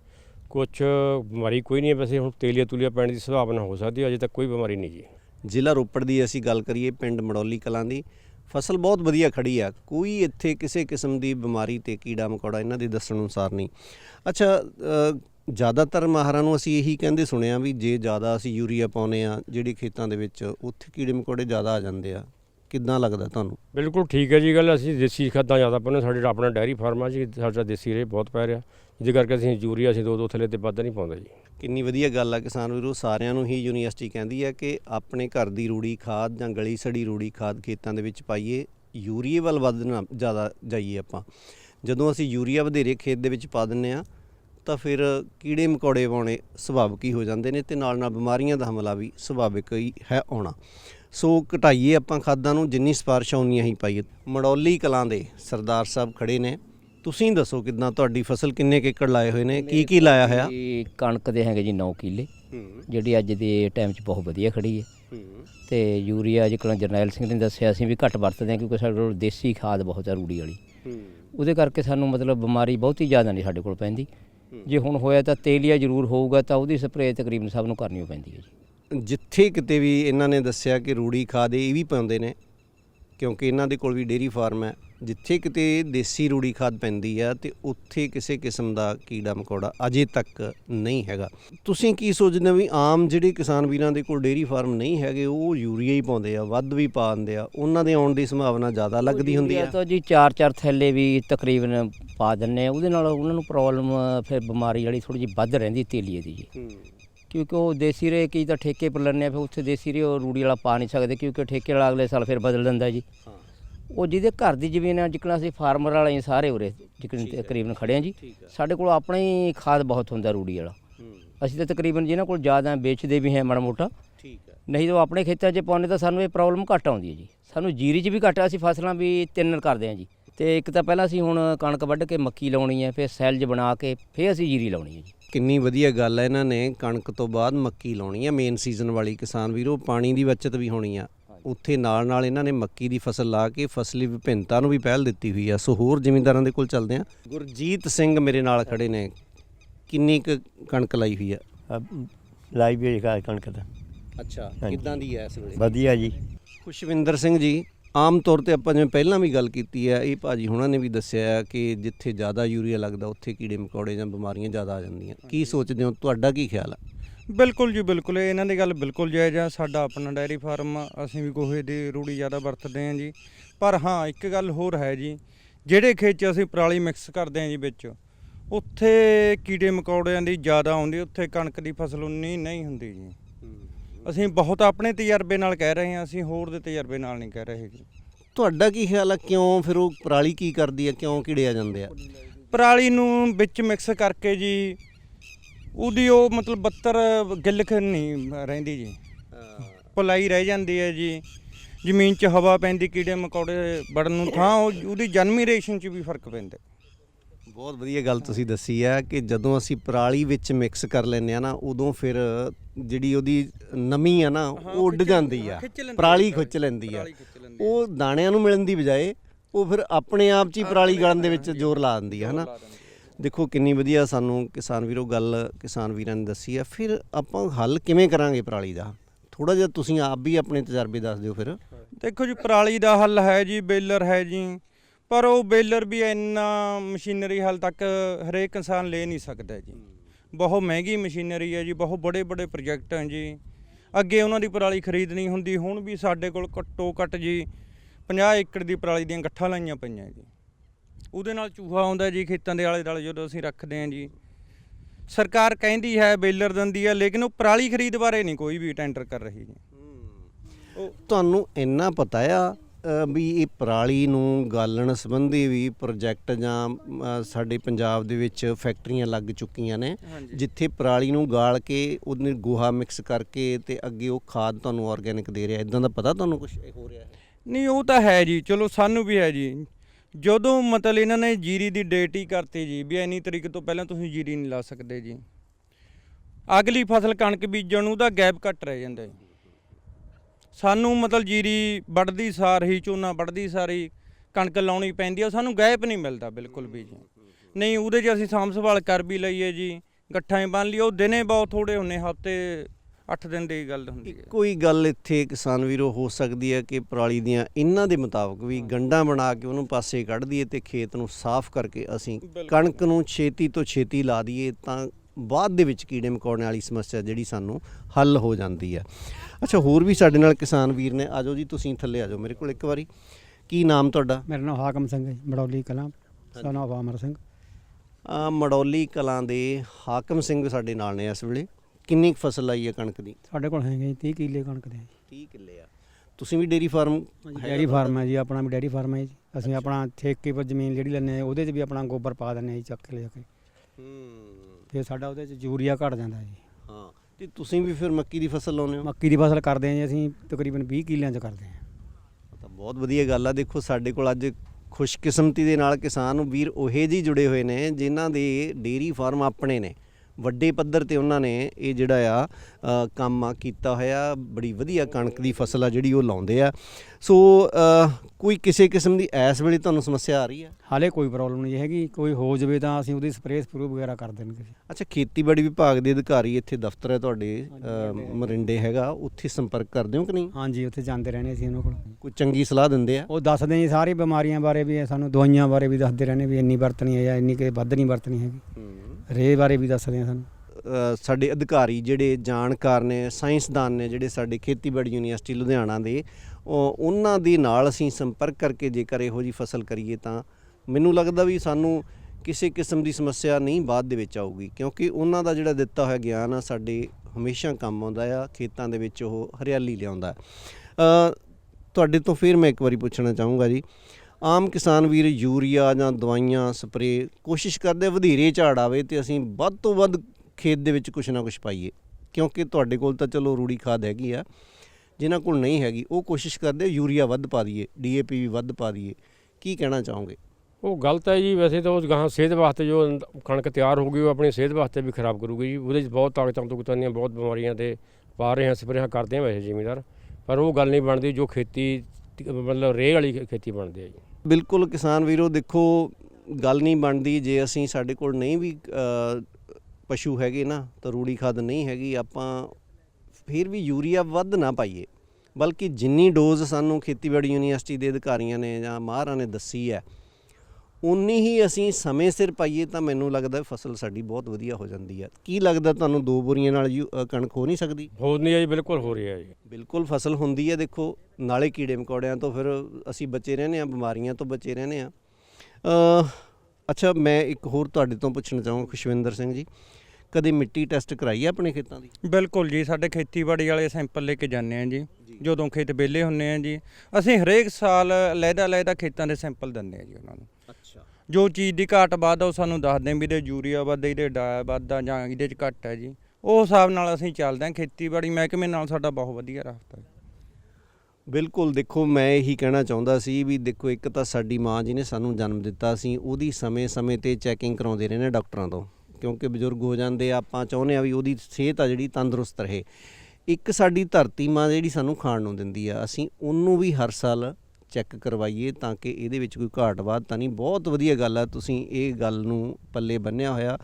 ਕੁਛ ਬਿਮਾਰੀ ਕੋਈ ਨਹੀਂ ਹੈ, ਵੈਸੇ ਹੁਣ ਤੇਲੀਆ ਤੁਲੀਆ ਪੈਣ ਦੀ ਸੰਭਾਵਨਾ ਹੋ ਸਕਦੀ ਹੈ, ਅਜੇ ਤੱਕ ਕੋਈ ਬਿਮਾਰੀ ਨਹੀਂ ਜੀ। ਜ਼ਿਲ੍ਹਾ ਰੋਪੜ ਦੀ ਅਸੀਂ ਗੱਲ ਕਰੀਏ, ਪਿੰਡ ਮੜੌਲੀ ਕਲਾਂ ਦੀ, ਫਸਲ ਬਹੁਤ ਵਧੀਆ ਖੜੀ ਆ, ਕੋਈ ਇੱਥੇ ਕਿਸੇ ਕਿਸਮ ਦੀ ਬਿਮਾਰੀ ਤੇ ਕੀੜਾ ਮਕੌੜਾ ਇਹਨਾਂ ਦੇ ਦੱਸਣ ਅਨੁਸਾਰ ਨਹੀਂ। ਅੱਛਾ ਜ਼ਿਆਦਾਤਰ ਮਾਹਰਾਂ ਨੂੰ ਅਸੀਂ ਇਹੀ ਕਹਿੰਦੇ ਸੁਣਿਆ ਵੀ ਜੇ ਜ਼ਿਆਦਾ ਅਸੀਂ ਯੂਰੀਆ ਪਾਉਨੇ ਆ ਜਿਹੜੀ ਖੇਤਾਂ ਦੇ ਵਿੱਚ ਉੱਥੇ ਕੀੜੇ ਮਕੌੜੇ ਜ਼ਿਆਦਾ ਆ ਜਾਂਦੇ ਆ ਕਿੱਦਾਂ ਲੱਗਦਾ ਤੁਹਾਨੂੰ? ਬਿਲਕੁਲ ਠੀਕ ਹੈ ਜੀ ਗੱਲ ਅਸੀਂ ਦੇਸੀ ਖਾਦਾਂ ਜ਼ਿਆਦਾ ਪਾਉਂਦੇ ਸਾਡੇ ਆਪਣਾ ਡੈਰੀ ਫਾਰਮ ਆ ਜੀ ਸਾਡਾ ਦੇਸੀ ਰੇ ਬਹੁਤ ਪੈ ਰਿਹਾ। ਜਿਹਦੇ ਕਰਕੇ ਅਸੀਂ ਯੂਰੀਆ ਅਸੀਂ ਦੋ ਦੋ ਥੱਲੇ ਤੇ ਵੱਧ ਨਹੀਂ ਪਾਉਂਦੇ ਜੀ। ਕਿੰਨੀ ਵਧੀਆ ਗੱਲ ਆ ਕਿਸਾਨ ਵੀਰੋ ਸਾਰਿਆਂ ਨੂੰ ਹੀ ਯੂਨੀਵਰਸਿਟੀ ਕਹਿੰਦੀ ਹੈ ਕਿ ਆਪਣੇ ਘਰ ਦੀ ਰੂੜੀ ਖਾਦ ਜਾਂ ਗਲੀ ਸੜੀ ਰੂੜੀ ਖਾਦ ਖੇਤਾਂ ਦੇ ਵਿੱਚ ਪਾਈਏ ਯੂਰੀਏ ਵੱਲ ਵੱਧ ਨਾ ਜ਼ਿਆਦਾ ਜਾਈਏ ਆਪਾਂ। ਜਦੋਂ ਅਸੀਂ ਯੂਰੀਆ ਵਧੇਰੇ ਖੇਤ ਦੇ ਵਿੱਚ ਪਾ ਦਿੰਨੇ ਆ ਤਾਂ ਫਿਰ ਕੀੜੇ ਮਕੌੜੇ ਪਾਉਣੇ ਸੁਭਾਵਿਕ ਹੀ ਹੋ ਜਾਂਦੇ ਨੇ ਤੇ ਨਾਲ ਨਾਲ ਬਿਮਾਰੀਆਂ ਦਾ ਹਮਲਾ ਵੀ ਸੁਭਾਵਿਕ ਹੀ ਹੈ ਆਉਣਾ। ਸੋ ਘਟਾਈਏ ਆਪਾਂ ਖਾਦਾਂ ਨੂੰ ਜਿੰਨੀ ਸਿਫਾਰਿਸ਼ ਆਉਂਦੀਆਂ ਹੀ ਪਾਈਏ। ਮੜੌਲੀ ਕਲਾਂ ਦੇ ਸਰਦਾਰ ਸਾਹਿਬ ਖੜੇ ਨੇ। ਤੁਸੀਂ ਦੱਸੋ ਕਿਦਾਂ ਤੁਹਾਡੀ ਫਸਲ ਕਿੰਨੇ ਏਕੜ ਲਾਏ ਹੋਏ ਨੇ? ਕੀ ਕੀ ਲਾਇਆ ਹੋਇਆ? ਇਹ ਕਣਕ ਦੇ ਹੈਗੇ ਜੀ 9 ਕਿੱਲੇ। ਜਿਹੜੀ ਅੱਜ ਦੇ ਟਾਈਮ 'ਚ ਬਹੁਤ ਵਧੀਆ ਖੜੀ ਹੈ। ਤੇ ਯੂਰੀਆ ਜਿਕਣਾ ਜਰਨੈਲ ਸਿੰਘ ਨੇ ਦੱਸਿਆ ਅਸੀਂ ਵੀ ਘੱਟ ਵਰਤਦੇ ਹਾਂ ਕਿਉਂਕਿ ਸਾਡੇ ਕੋਲ ਦੇਸੀ ਖਾਦ ਬਹੁਤ ਰੂੜੀ ਵਾਲੀ। ਉਹਦੇ ਕਰਕੇ ਸਾਨੂੰ ਮਤਲਬ ਬਿਮਾਰੀ ਬਹੁਤੀ ਜ਼ਿਆਦਾ ਨਹੀਂ ਸਾਡੇ ਕੋਲ ਪੈਂਦੀ। ਜੇ ਹੁਣ ਹੋਇਆ ਤਾਂ ਤੇਲੀਆ ਜ਼ਰੂਰ ਹੋਊਗਾ ਤਾਂ ਉਹਦੀ ਸਪਰੇਅ ਤਕਰੀਬਨ ਸਭ ਨੂੰ ਕਰਨੀ ਪੈਂਦੀ ਹੈ ਜੀ। ਜਿੱਥੇ ਕਿਤੇ ਵੀ ਇਹਨਾਂ ਨੇ ਦੱਸਿਆ ਕਿ ਰੂੜੀ ਖਾਦ ਇਹ ਵੀ ਪਾਉਂਦੇ ਨੇ ਕਿਉਂਕਿ ਇਹਨਾਂ ਦੇ ਕੋਲ ਵੀ ਡੇਰੀ ਫਾਰਮ ਹੈ ਜਿੱਥੇ ਕਿਤੇ ਦੇਸੀ ਰੂੜੀ ਖਾਦ ਪੈਂਦੀ ਆ ਤੇ ਉੱਥੇ ਕਿਸੇ ਕਿਸਮ ਦਾ ਕੀੜਾ ਮਕੌੜਾ ਅਜੇ ਤੱਕ ਨਹੀਂ ਹੈਗਾ। ਤੁਸੀਂ ਕੀ ਸੋਚਦੇ ਹੋ ਵੀ ਆਮ ਜਿਹੜੇ ਕਿਸਾਨ ਵੀਰਾਂ ਦੇ ਕੋਲ ਡੇਰੀ ਫਾਰਮ ਨਹੀਂ ਹੈਗੇ ਉਹ ਯੂਰੀਆ ਹੀ ਪਾਉਂਦੇ ਆ ਵੱਧ ਵੀ ਪਾ ਦਿੰਦੇ ਆ ਉਹਨਾਂ ਦੇ ਆਉਣ ਦੀ ਸੰਭਾਵਨਾ ਜ਼ਿਆਦਾ ਲੱਗਦੀ ਹੁੰਦੀ ਆ? ਤਾਂ ਜੀ ਚਾਰ ਚਾਰ ਥੈਲੇ ਵੀ ਤਕਰੀਬਨ ਪਾ ਦਿੰਨੇ ਆ ਉਹਦੇ ਨਾਲ ਉਹਨਾਂ ਨੂੰ ਪ੍ਰੋਬਲਮ ਫਿਰ ਬਿਮਾਰੀ ਜਿਹੜੀ ਥੋੜੀ ਜਿਹੀ ਵੱਧ ਰਹਿੰਦੀ ਤੇਲੀਏ ਦੀ ਜੀ। ਕਿਉਂਕਿ ਉਹ ਦੇਸੀ ਰੇ ਕੀ ਤਾਂ ਠੇਕੇ ਪਰ ਆ ਫਿਰ ਉੱਥੇ ਦੇਸੀ ਰੇ ਉਹ ਰੂੜੀ ਵਾਲਾ ਪਾ ਨਹੀਂ ਸਕਦੇ ਕਿਉਂਕਿ ਠੇਕੇ ਵਾਲਾ ਅਗਲੇ ਸਾਲ ਫਿਰ ਬਦਲ ਦਿੰਦਾ ਜੀ। ਉਹ ਜਿਹਦੇ ਘਰ ਦੀ ਜ਼ਮੀਨ ਆ ਜਿੱਕਣਾ ਅਸੀਂ ਫਾਰਮਰ ਵਾਲੇ ਹੀ ਸਾਰੇ ਉਰੇ ਜਿੱਕਣ ਤਕਰੀਬਨ ਖੜੇ ਆ ਜੀ। ਸਾਡੇ ਕੋਲ ਆਪਣਾ ਹੀ ਖਾਦ ਬਹੁਤ ਹੁੰਦਾ ਰੂੜੀ ਵਾਲਾ। ਅਸੀਂ ਤਾਂ ਤਕਰੀਬਨ ਜਿਹਨਾਂ ਕੋਲ ਜ਼ਿਆਦਾ ਵੇਚਦੇ ਵੀ ਹੈ ਮਾੜਾ ਮੋਟਾ। ਠੀਕ ਹੈ। ਨਹੀਂ ਤਾਂ ਆਪਣੇ ਖੇਤਾਂ 'ਚ ਪਾਉਂਦੇ ਤਾਂ ਸਾਨੂੰ ਇਹ ਪ੍ਰੋਬਲਮ ਘੱਟ ਆਉਂਦੀ ਹੈ ਜੀ। ਸਾਨੂੰ ਜੀਰੀ 'ਚ ਵੀ ਘੱਟ ਅਸੀਂ ਫਸਲਾਂ ਵੀ ਤਿੰਨ ਕਰਦੇ ਹਾਂ ਜੀ। ਤੇ ਇੱਕ ਤਾਂ ਪਹਿਲਾਂ ਅਸੀਂ ਹੁਣ ਕਣਕ ਵੱਢ ਕੇ ਮੱਕੀ ਲਾਉਣੀ ਹੈ ਫਿਰ ਸੈਲਜ ਬਣਾ ਕੇ ਫਿਰ ਅਸੀਂ ਜੀਰੀ ਲਾਉਣੀ ਹੈ ਜੀ। ਕਿੰਨੀ ਵਧੀਆ ਗੱਲ ਹੈ ਇਹਨਾਂ ਨੇ ਕਣਕ ਤੋਂ ਬਾਅਦ ਮੱਕੀ ਲਾਉਣੀ ਹੈ ਮੇਨ ਸੀਜ਼ਨ ਵਾਲੀ ਕਿਸਾਨ ਵੀਰੋ ਪਾਣੀ ਦੀ ਬਚਤ ਵੀ ਹੋਣੀ ਆ। ਉੱਥੇ ਨਾਲ ਨਾਲ ਇਹਨਾਂ ਨੇ ਮੱਕੀ ਦੀ ਫਸਲ ਲਾ ਕੇ ਫਸਲੀ ਵਿਭਿੰਨਤਾ ਨੂੰ ਵੀ ਪਹਿਲ ਦਿੱਤੀ ਹੋਈ ਆ। ਸੋ ਹੋਰ ਜ਼ਿਮੀਂਦਾਰਾਂ ਦੇ ਕੋਲ ਚੱਲਦੇ ਆ। ਗੁਰਜੀਤ ਸਿੰਘ ਮੇਰੇ ਨਾਲ ਖੜੇ ਨੇ। ਕਿੰਨੀ ਕੁ ਕਣਕ ਲਾਈ ਹੋਈ ਆ? ਲਾਈ ਵੀ ਹੈਗਾ ਕਣਕ ਦਾ ਅੱਛਾ। ਕਿੱਦਾਂ ਦੀ ਹੈ ਇਸ ਵੇਲੇ? ਵਧੀਆ ਜੀ। ਖੁਸ਼ਵਿੰਦਰ ਸਿੰਘ ਜੀ ਆਮ ਤੌਰ ਤੇ ਆਪਾਂ ਜਿਵੇਂ ਪਹਿਲਾਂ ਵੀ ਗੱਲ ਕੀਤੀ ਹੈ ਇਹ ਭਾਜੀ ਹੁਣਾਂ ਨੇ ਵੀ ਦੱਸਿਆ ਹੈ ਕਿ ਜਿੱਥੇ ਜ਼ਿਆਦਾ ਯੂਰੀਆ ਲੱਗਦਾ ਉੱਥੇ ਕੀੜੇ ਮਕੌੜੇ ਜਾਂ ਬਿਮਾਰੀਆਂ ਜ਼ਿਆਦਾ ਆ ਜਾਂਦੀਆਂ। ਕੀ ਸੋਚਦੇ ਹੋ? ਤੁਹਾਡਾ ਕੀ ਖਿਆਲ ਆ? ਬਿਲਕੁਲ ਜੀ ਬਿਲਕੁਲ। ਇਹਨਾਂ ਦੀ ਗੱਲ ਬਿਲਕੁਲ ਜਾਇਜ਼ ਆ। ਸਾਡਾ ਆਪਣਾ ਡੈਰੀ ਫਾਰਮ ਅਸੀਂ ਵੀ ਗੋਹੇ ਦੀ ਰੂੜੀ ਜ਼ਿਆਦਾ ਵਰਤਦੇ ਹਾਂ ਜੀ। ਪਰ ਹਾਂ ਇੱਕ ਗੱਲ ਹੋਰ ਹੈ ਜੀ ਜਿਹੜੇ ਖੇਤ 'ਚ ਅਸੀਂ ਪਰਾਲੀ ਮਿਕਸ ਕਰਦੇ ਹਾਂ ਜੀ ਵਿੱਚ ਉੱਥੇ ਕੀੜੇ ਮਕੌੜਿਆਂ ਦੀ ਜ਼ਿਆਦਾ ਆਉਂਦੀ ਉੱਥੇ ਕਣਕ ਦੀ ਫਸਲ ਉਨੀ ਨਹੀਂ ਹੁੰਦੀ ਜੀ। ਅਸੀਂ ਬਹੁਤ ਆਪਣੇ ਤਜਰਬੇ ਨਾਲ ਕਹਿ ਰਹੇ ਹਾਂ ਅਸੀਂ ਹੋਰ ਦੇ ਤਜਰਬੇ ਨਾਲ ਨਹੀਂ ਕਹਿ ਰਹੇ ਜੀ ਤੁਹਾਡਾ ਕੀ ਖਿਆਲ ਆ ਕਿਉਂ ਫਿਰ ਉਹ ਪਰਾਲੀ ਕੀ ਕਰਦੀ ਆ ਕਿਉਂ ਕੀੜੇ ਆ ਜਾਂਦੇ ਆ? ਪਰਾਲੀ ਨੂੰ ਵਿੱਚ ਮਿਕਸ ਕਰਕੇ ਜੀ ਉਹਦੀ ਉਹ ਮਤਲਬ ਬੱਤਰ ਗਿੱਲਖ ਨਹੀਂ ਰਹਿੰਦੀ ਜੀ। ਪਲਾਈ ਰਹਿ ਜਾਂਦੀ ਹੈ ਜੀ ਜ਼ਮੀਨ 'ਚ ਹਵਾ ਪੈਂਦੀ ਕੀੜੇ ਮਕੌੜੇ ਵੜਨ ਨੂੰ ਥਾਂ ਉਹ- ਉਹਦੀ ਜਨਮੀਰੇਸ਼ਨ 'ਚ ਵੀ ਫ਼ਰਕ ਪੈਂਦਾ। ਬਹੁਤ ਵਧੀਆ ਗੱਲ ਤੁਸੀਂ ਦੱਸੀ ਆ ਕਿ ਜਦੋਂ ਅਸੀਂ ਪਰਾਲੀ ਵਿੱਚ ਮਿਕਸ ਕਰ ਲੈਂਦੇ ਆ ਨਾ ਉਦੋਂ ਫਿਰ ਜਿਹੜੀ ਉਹਦੀ ਨਮੀ ਆ ਨਾ ਉਹ ਉੱਡ ਜਾਂਦੀ ਆ ਪਰਾਲੀ। ਖਿੱਚ ਲੈਂਦੀ ਆ ਉਹ ਦਾਣਿਆਂ ਨੂੰ ਮਿਲਣ ਦੀ ਬਜਾਏ ਉਹ ਫਿਰ ਆਪਣੇ ਆਪ 'ਚ ਹੀ ਪਰਾਲੀ ਗਲਣ ਦੇ ਵਿੱਚ ਜ਼ੋਰ ਲਾ ਦਿੰਦੀ ਆ ਹਨਾ? ਦੇਖੋ ਕਿੰਨੀ ਵਧੀਆ ਸਾਨੂੰ ਕਿਸਾਨ ਵੀਰੋ ਗੱਲ ਕਿਸਾਨ ਵੀਰਾਂ ਨੇ ਦੱਸੀ ਆ। ਫਿਰ ਆਪਾਂ ਹੱਲ ਕਿਵੇਂ ਕਰਾਂਗੇ ਪਰਾਲੀ ਦਾ? ਥੋੜਾ ਜਿਹਾ ਤੁਸੀਂ ਆਪ ਵੀ ਆਪਣੇ ਤਜਰਬੇ ਦੱਸ ਦਿਓ ਫਿਰ। ਦੇਖੋ ਜੀ ਪਰਾਲੀ ਦਾ ਹੱਲ ਹੈ ਜੀ ਬੇਲਰ ਹੈ ਜੀ। ਪਰ ਉਹ ਬੇਲਰ ਵੀ ਇੰਨਾ ਮਸ਼ੀਨਰੀ ਹਾਲ ਤੱਕ ਹਰੇਕ ਇਨਸਾਨ ਲੈ ਨਹੀਂ ਸਕਦਾ ਜੀ। ਬਹੁਤ ਮਹਿੰਗੀ ਮਸ਼ੀਨਰੀ ਹੈ ਜੀ ਬਹੁਤ ਬੜੇ ਬੜੇ ਪ੍ਰੋਜੈਕਟ ਹਨ ਜੀ। ਅੱਗੇ ਉਹਨਾਂ ਦੀ ਪਰਾਲੀ ਖਰੀਦਣੀ ਹੁੰਦੀ ਹੁਣ ਵੀ ਸਾਡੇ ਕੋਲ ਘੱਟੋ ਘੱਟ ਜੀ 50 ਏਕੜ ਦੀ ਪਰਾਲੀ ਦੀਆਂ ਗੱਠਾਂ ਲਾਈਆਂ ਪਈਆਂ ਜੀ। ਉਹਦੇ ਨਾਲ ਚੂਹਾ ਆਉਂਦਾ ਜੀ ਖੇਤਾਂ ਦੇ ਆਲੇ ਦੁਆਲੇ ਜਦੋਂ ਅਸੀਂ ਰੱਖਦੇ ਹਾਂ ਜੀ। ਸਰਕਾਰ ਕਹਿੰਦੀ ਹੈ ਬੇਲਰ ਦਿੰਦੀ ਹੈ ਲੇਕਿਨ ਉਹ ਪਰਾਲੀ ਖਰੀਦ ਬਾਰੇ ਨਹੀਂ ਕੋਈ ਵੀ ਟੈਂਡਰ ਕਰ ਰਹੀ ਜੀ। ਉਹ ਤੁਹਾਨੂੰ ਇੰਨਾ ਪਤਾ ਆ ਵੀ ਇਹ ਪਰਾਲੀ ਨੂੰ ਗਾਲਣ ਸੰਬੰਧੀ ਵੀ ਪ੍ਰੋਜੈਕਟ ਜਾਂ ਸਾਡੇ ਪੰਜਾਬ ਦੇ ਵਿੱਚ ਫੈਕਟਰੀਆਂ ਲੱਗ ਚੁੱਕੀਆਂ ਨੇ ਜਿੱਥੇ ਪਰਾਲੀ ਨੂੰ ਗਾਲ ਕੇ ਉਹਨੇ ਗੋਹਾ ਮਿਕਸ ਕਰਕੇ ਤੇ ਅੱਗੇ ਉਹ ਖਾਦ ਤੁਹਾਨੂੰ ਆਰਗੈਨਿਕ ਦੇ ਰਿਹਾ। ਇਦਾਂ ਦਾ ਪਤਾ ਤੁਹਾਨੂੰ ਕੁਝ ਹੋ ਰਿਹਾ ਹੈ? ਨਹੀਂ ਉਹ ਤਾਂ ਹੈ ਜੀ। ਚਲੋ ਸਾਨੂੰ ਵੀ ਹੈ ਜੀ। ਜਦੋਂ ਮਤਲਬ ਇਹਨਾਂ ਨੇ ਜੀਰੀ ਦੀ ਡੇਟ ਹੀ ਕਰਤੀ ਜੀ ਵੀ ਇੰਨੀ ਤਰੀਕ ਤੋਂ ਪਹਿਲਾਂ ਤੁਸੀਂ ਜੀਰੀ ਨਹੀਂ ਲਾ ਸਕਦੇ ਜੀ। ਅਗਲੀ ਫਸਲ ਕਣਕ ਬੀਜਣ ਨੂੰ ਦਾ ਗੈਪ ਘੱਟ ਰਹਿ ਜਾਂਦਾ ਜੀ। ਸਾਨੂੰ ਮਤਲਬ ਜੀਰੀ ਵੱਢਦੀ ਸਾਰ ਹੀ ਝੋਨਾ ਵੱਢਦੀ ਸਾਰੀ ਕਣਕ ਲਾਉਣੀ ਪੈਂਦੀ ਆ ਸਾਨੂੰ ਗੈਪ ਨਹੀਂ ਮਿਲਦਾ ਬਿਲਕੁਲ ਵੀ ਜੀ। ਨਹੀਂ ਉਹਦੇ 'ਚ ਅਸੀਂ ਸਾਂਭ ਸੰਭਾਲ ਕਰ ਵੀ ਲਈਏ ਜੀ ਗੱਠਾਂ 'ਚ ਬੰਨ ਲਈ ਉਹ ਦਿਨੇ ਬਹੁਤ ਥੋੜੇ ਹੁੰਨੇ ਹਫ਼ਤੇ 8 ਦਿਨ ਦੀ ਗੱਲ ਹੁੰਦੀ ਹੈ। ਕੋਈ ਗੱਲ ਇੱਥੇ ਕਿਸਾਨ ਵੀਰੋ ਹੋ ਸਕਦੀ ਹੈ ਕਿ ਪਰਾਲੀ ਦੀਆਂ ਇਹਨਾਂ ਦੇ ਮੁਤਾਬਕ ਵੀ ਗੰਡਾ ਬਣਾ ਕੇ ਉਹਨੂੰ ਪਾਸੇ ਕੱਢ ਦਈਏ ਤੇ ਖੇਤ ਨੂੰ ਸਾਫ਼ ਕਰਕੇ ਅਸੀਂ। ਕਣਕ ਨੂੰ ਛੇਤੀ ਤੋਂ ਛੇਤੀ ਲਾ ਦਈਏ ਤਾਂ ਬਾਅਦ ਦੇ ਵਿੱਚ ਕੀੜੇ ਮਕੌੜਿਆਂ ਵਾਲੀ ਸਮੱਸਿਆ ਜਿਹੜੀ ਸਾਨੂੰ ਹੱਲ ਹੋ ਜਾਂਦੀ ਹੈ। ਅੱਛਾ ਹੋਰ ਵੀ ਸਾਡੇ ਨਾਲ ਕਿਸਾਨ ਵੀਰ ਨੇ ਆਜੋ ਜੀ ਤੁਸੀਂ ਥੱਲੇ ਆਜੋ ਮੇਰੇ ਕੋਲ ਇੱਕ ਵਾਰੀ। ਕੀ ਨਾਮ ਤੁਹਾਡਾ? ਮੇਰਾ ਨਾਮ ਹਾਕਮ ਸਿੰਘ ਹੈ ਜੀ, ਮੜੌਲੀ ਕਲਾਂ ਸਨ ਆਫ ਅਮਰ ਸਿੰਘ। ਆ ਮੜੌਲੀ ਕਲਾਂ ਦੇ ਹਾਕਮ ਸਿੰਘ ਸਾਡੇ ਨਾਲ ਨੇ ਇਸ ਵੇਲੇ। ਕਿੰਨੀ ਕੁ ਫਸਲ ਲਾਈ ਹੈ ਕਣਕ ਦੀ? ਸਾਡੇ ਕੋਲ ਹੈਗੇ ਜੀ 30 ਕਿੱਲੇ ਕਣਕ ਦੇ। 30 ਕਿੱਲੇ ਆ। ਤੁਸੀਂ ਵੀ ਡੇਰੀ ਫਾਰਮ ਡੈਰੀ ਫਾਰਮ ਹੈ ਜੀ ਆਪਣਾ ਵੀ ਡੈਰੀ ਫਾਰਮ ਹੈ ਜੀ। ਅਸੀਂ ਆਪਣਾ ਠੇਕੇ ਪਰ ਜ਼ਮੀਨ ਜਿਹੜੀ ਲੈਂਦੇ ਹਾਂ ਉਹਦੇ 'ਚ ਵੀ ਆਪਣਾ ਗੋਬਰ ਪਾ ਦਿੰਦੇ ਹਾਂ ਜੀ ਚੱਕ ਕੇ ਲੈ ਕੇ। ਹੂੰ। ਫਿਰ ਸਾਡਾ ਉਹਦੇ 'ਚ ਯੂਰੀਆ ਘਟ ਜਾਂਦਾ ਜੀ। ਹਾਂ। ਤੇ ਤੁਸੀਂ ਵੀ ਫਿਰ ਮੱਕੀ ਦੀ ਫਸਲ ਲਾਉਂਦੇ ਹੋ? ਮੱਕੀ ਦੀ ਫਸਲ ਕਰਦੇ ਹਾਂ ਜੀ ਅਸੀਂ ਤਕਰੀਬਨ 20 ਕਿੱਲਿਆਂ 'ਚ ਕਰਦੇ ਹਾਂ। ਤਾਂ ਬਹੁਤ ਵਧੀਆ ਗੱਲ ਆ ਦੇਖੋ ਸਾਡੇ ਕੋਲ ਅੱਜ ਖੁਸ਼ਕਿਸਮਤੀ ਦੇ ਨਾਲ ਕਿਸਾਨ ਵੀਰ ਉਹੇ ਜੀ ਜੁੜੇ ਹੋਏ ਨੇ ਜਿਨ੍ਹਾਂ ਦੇ ਡੇਰੀ ਫਾਰਮ ਆਪਣੇ ਨੇ। ਵੱਡੇ ਪੱਧਰ ਤੇ ਉਹਨਾਂ ਨੇ ਇਹ ਜਿਹੜਾ ਆ ਕੰਮ ਆ ਕੀਤਾ ਹੋਇਆ ਬੜੀ ਵਧੀਆ ਕਣਕ ਦੀ ਫਸਲ ਆ ਜਿਹੜੀ ਉਹ ਲਾਉਂਦੇ ਆ। ਸੋ ਕੋਈ ਕਿਸੇ ਕਿਸਮ ਦੀ ਐਸ ਵੇਲੇ ਤੁਹਾਨੂੰ ਸਮੱਸਿਆ ਆ ਰਹੀ ਹੈ ਹਾਲੇ ਕੋਈ ਪ੍ਰੋਬਲਮ ਨਹੀਂ ਹੈਗੀ ਕੋਈ ਹੋ ਜਾਵੇ ਤਾਂ ਅਸੀਂ ਉਹਦੀ ਸਪਰੇਅ ਸਪਰੂ ਵਗੈਰਾ ਕਰ ਦੇਣਗੇ ਅੱਛਾ ਖੇਤੀਬਾੜੀ ਵਿਭਾਗ ਦੇ ਅਧਿਕਾਰੀ ਇੱਥੇ ਦਫ਼ਤਰ ਹੈ ਤੁਹਾਡੇ ਮਰਿੰਡੇ ਹੈਗਾ ਉੱਥੇ ਸੰਪਰਕ ਕਰਦੇ ਹੋ ਕਿ ਨਹੀਂ? ਹਾਂਜੀ ਉੱਥੇ ਜਾਂਦੇ ਰਹਿੰਦੇ ਅਸੀਂ ਉਹਨਾਂ ਕੋਲ। ਕੋਈ ਚੰਗੀ ਸਲਾਹ ਦਿੰਦੇ ਆ? ਉਹ ਦੱਸਦੇ ਜੀ ਸਾਰੀ ਬਿਮਾਰੀਆਂ ਬਾਰੇ ਵੀ ਸਾਨੂੰ ਦਵਾਈਆਂ ਬਾਰੇ ਵੀ ਦੱਸਦੇ ਰਹਿੰਦੇ ਵੀ ਇੰਨੀ ਵਰਤਣੀ ਹੈ ਜਾਂ ਇੰਨੀ ਕਿ ਵੱਧ ਨਹੀਂ ਵਰਤਣੀ ਹੈਗੀ। ਰੇ ਬਾਰੇ ਵੀ ਦੱਸਦੇ ਆ ਸਾਨੂੰ? ਸਾਡੇ ਅਧਿਕਾਰੀ ਜਿਹੜੇ ਜਾਣਕਾਰ ਨੇ, ਸਾਇੰਸਦਾਨ ਨੇ ਜਿਹੜੇ ਸਾਡੇ ਖੇਤੀਬਾੜੀ ਯੂਨੀਵਰਸਿਟੀ ਲੁਧਿਆਣਾ ਦੇ, ਉਹ- ਉਹਨਾਂ ਦੇ ਨਾਲ ਅਸੀਂ ਸੰਪਰਕ ਕਰਕੇ ਜੇਕਰ ਇਹੋ ਜੀ ਫਸਲ ਕਰੀਏ ਤਾਂ ਮੈਨੂੰ ਲੱਗਦਾ ਵੀ ਸਾਨੂੰ ਕਿਸੇ ਕਿਸਮ ਦੀ ਸਮੱਸਿਆ ਨਹੀਂ ਬਾਅਦ ਦੇ ਵਿੱਚ ਆਊਗੀ, ਕਿਉਂਕਿ ਉਹਨਾਂ ਦਾ ਜਿਹੜਾ ਦਿੱਤਾ ਹੋਇਆ ਗਿਆਨ ਆ, ਸਾਡੇ ਹਮੇਸ਼ਾ ਕੰਮ ਆਉਂਦਾ ਆ, ਖੇਤਾਂ ਦੇ ਵਿੱਚ ਉਹ ਹਰਿਆਲੀ ਲਿਆਉਂਦਾ। ਤੁਹਾਡੇ ਤੋਂ ਫਿਰ ਮੈਂ ਇੱਕ ਵਾਰੀ ਪੁੱਛਣਾ ਚਾਹੂੰਗਾ ਜੀ ਆਮ ਕਿਸਾਨ ਵੀਰ ਯੂਰੀਆ ਜਾਂ ਦਵਾਈਆਂ ਸਪਰੇ ਕੋਸ਼ਿਸ਼ ਕਰਦੇ ਵਧੇਰੇ ਝਾੜ ਆਵੇ ਤੇ ਅਸੀਂ ਵੱਧ ਤੋਂ ਵੱਧ ਖੇਤ ਦੇ ਵਿੱਚ ਕੁਛ ਨਾ ਕੁਛ ਪਾਈਏ। ਕਿਉਂਕਿ ਤੁਹਾਡੇ ਕੋਲ ਤਾਂ ਚਲੋ ਰੂੜੀ ਖਾਦ ਹੈਗੀ ਆ, ਜਿਨ੍ਹਾਂ ਕੋਲ ਨਹੀਂ ਹੈਗੀ, ਉਹ ਕੋਸ਼ਿਸ਼ ਕਰਦੇ ਯੂਰੀਆ ਵੱਧ ਪਾ ਦਈਏ, ਡੀਏਪੀ ਵੀ ਵੱਧ ਪਾ ਦਈਏ। ਕੀ ਕਹਿਣਾ ਚਾਹੋਗੇ? ਉਹ ਗਲਤ ਹੈ ਜੀ ਵੈਸੇ ਤਾਂ ਉਹ ਗਾਹਾਂ ਸਿਹਤ ਵਾਸਤੇ ਜੋ ਕਣਕ ਤਿਆਰ ਹੋ ਗਈ, ਉਹ ਆਪਣੀ ਸਿਹਤ ਵਾਸਤੇ ਵੀ ਖਰਾਬ ਕਰੂਗੀ ਜੀ। ਉਹਦੇ 'ਚ ਬਹੁਤ ਤਾਕਤਾਂ ਤੁਕਤਾਂ ਦੀਆਂ ਬਹੁਤ ਬਿਮਾਰੀਆਂ ਤੇ ਪਾ ਰਹੇ ਹਾਂ ਸਪਰੇਹਾਂ ਕਰਦੇ ਹਾਂ ਵੈਸੇ ਜ਼ਿਮੀਦਾਰ। ਪਰ ਉਹ ਗੱਲ ਨਹੀਂ ਬਣਦੀ, ਜੋ ਖੇਤੀ ਮਤਲਬ ਰੇਹ ਵਾਲੀ ਖੇਤੀ ਬਣਦੀ ਹੈ ਜੀ। ਬਿਲਕੁਲ ਕਿਸਾਨ ਵੀਰੋ, ਦੇਖੋ, ਗੱਲ ਨਹੀਂ ਬਣਦੀ ਜੇ ਅਸੀਂ ਸਾਡੇ ਕੋਲ ਨਹੀਂ ਵੀ ਪਸ਼ੂ ਹੈਗੇ ਨਾ, ਤਾਂ ਰੂੜੀ ਖਾਦ ਨਹੀਂ ਹੈਗੀ, ਆਪਾਂ ਫਿਰ ਵੀ ਯੂਰੀਆ ਵੱਧ ਨਾ ਪਾਈਏ। ਬਲਕਿ ਜਿੰਨੀ ਡੋਜ਼ ਸਾਨੂੰ ਖੇਤੀਬਾੜੀ ਯੂਨੀਵਰਸਿਟੀ ਦੇ ਅਧਿਕਾਰੀਆਂ ਨੇ ਜਾਂ ਮਾਹਰਾਂ ਨੇ ਦੱਸੀ ਹੈ ਉਨੀ ਹੀ ਅਸੀਂ ਸਮੇਂ ਸਿਰ ਪਾਈਏ ਤਾਂ ਮੈਨੂੰ ਲੱਗਦਾ ਫਸਲ ਸਾਡੀ ਬਹੁਤ ਵਧੀਆ ਹੋ ਜਾਂਦੀ ਹੈ ਕੀ ਲੱਗਦਾ ਤੁਹਾਨੂੰ ਦੋ ਬੋਰੀਆਂ ਨਾਲ ਅ, ਕਣਕ ਹੋ ਨਹੀਂ ਸਕਦੀ? ਹੋ ਨਹੀਂ ਹੈ ਜੀ ਬਿਲਕੁਲ ਹੋ ਰਹੀ ਜੀ। ਬਿਲਕੁਲ ਫਸਲ ਹੁੰਦੀ ਹੈ ਦੇਖੋ ਨਾਲੇ ਕੀੜੇ ਮਕੌੜਿਆਂ ਤੋਂ ਫਿਰ ਅਸੀਂ ਬਚੇ ਰਹਿੰਦੇ ਆ ਬਿਮਾਰੀਆਂ ਤੋਂ ਬਚੇ ਰਹਿੰਦੇ ਆ। ਅ, ਅੱਛਾ ਮੈਂ ਇੱਕ ਹੋਰ ਤੁਹਾਡੇ ਤੋਂ ਪੁੱਛਣਾ ਚਾਹਾਂਗਾ ਖੁਸ਼ਵਿੰਦਰ ਸਿੰਘ ਜੀ। ਕਦੇ ਮਿੱਟੀ ਟੈਸਟ ਕਰਾਈ ਹੈ ਆਪਣੇ ਖੇਤਾਂ ਦੀ? ਬਿਲਕੁਲ ਜੀ ਸਾਡੇ ਖੇਤੀਬਾੜੀ ਵਾਲੇ ਸੈਂਪਲ ਲੈ ਕੇ ਜਾਂਦੇ ਆ ਜੀ। ਜਦੋਂ ਖੇਤ ਵਿਹਲੇ ਹੁੰਨੇ ਆ ਜੀ ਅਸੀਂ ਹਰੇਕ ਸਾਲ ਲਹਿਦਾ ਲਹਿਦਾ ਖੇਤਾਂ ਦੇ ਸੈਂਪਲ ਦਿੰਦੇ ਆ ਜੀ ਉਹਨਾਂ ਨੂੰ। ਜੋ ਚੀਜ਼ ਦੀ ਘਾਟ ਵੱਧ ਆ ਉਹ ਸਾਨੂੰ ਦੱਸਦੇ ਵੀ ਇਹਦੇ ਯੂਰੀਆ ਵੱਧ ਆ, ਇਹਦੇ ਡਾਇਆ ਵੱਧ ਆ ਜਾਂ ਇਹਦੇ 'ਚ ਘੱਟ ਹੈ ਜੀ। ਉਹ ਹਿਸਾਬ ਨਾਲ ਅਸੀਂ ਚੱਲਦੇ ਹਾਂ ਖੇਤੀਬਾੜੀ। ਮਹਿਕਮੇ ਨਾਲ ਸਾਡਾ ਬਹੁਤ ਵਧੀਆ ਰਾਬਤਾ ਹੈ। ਬਿਲਕੁਲ ਦੇਖੋ ਮੈਂ ਇਹੀ ਕਹਿਣਾ ਚਾਹੁੰਦਾ ਸੀ ਵੀ ਦੇਖੋ ਇੱਕ ਤਾਂ ਸਾਡੀ ਮਾਂ ਜੀ ਨੇ ਸਾਨੂੰ ਜਨਮ ਦਿੱਤਾ ਸੀ ਉਹਦੀ ਸਮੇਂ-ਸਮੇਂ ਤੇ ਚੈਕਿੰਗ ਕਰਾਉਂਦੇ ਰਹੇ ਨੇ ਡਾਕਟਰਾਂ ਤੋਂ ਕਿਉਂਕਿ ਬਜ਼ੁਰਗ ਹੋ ਜਾਂਦੇ ਆ ਆਪਾਂ ਚਾਹੁੰਦੇ ਆ ਵੀ ਉਹਦੀ ਸਿਹਤ ਆ ਜਿਹੜੀ ਤੰਦਰੁਸਤ ਰਹੇ। ਇੱਕ ਸਾਡੀ ਧਰਤੀ ਮਾਂ ਜਿਹੜੀ ਸਾਨੂੰ ਖਾਣ ਨੂੰ ਦਿੰਦੀ ਆ ਅਸੀਂ ਉਹਨੂੰ ਵੀ ਹਰ ਸਾਲ ਚੈੱਕ ਕਰਵਾਈਏ ਤਾਂ ਕਿ ਇਹਦੇ ਵਿੱਚ ਕੋਈ ਘਾਟ ਵਾਧ ਤਾਂ ਨਹੀਂ। ਬਹੁਤ ਵਧੀਆ ਗੱਲ ਆ, ਤੁਸੀਂ ਇਹ ਗੱਲ ਨੂੰ ਪੱਲੇ ਬੰਨਿਆ ਹੋਇਆ।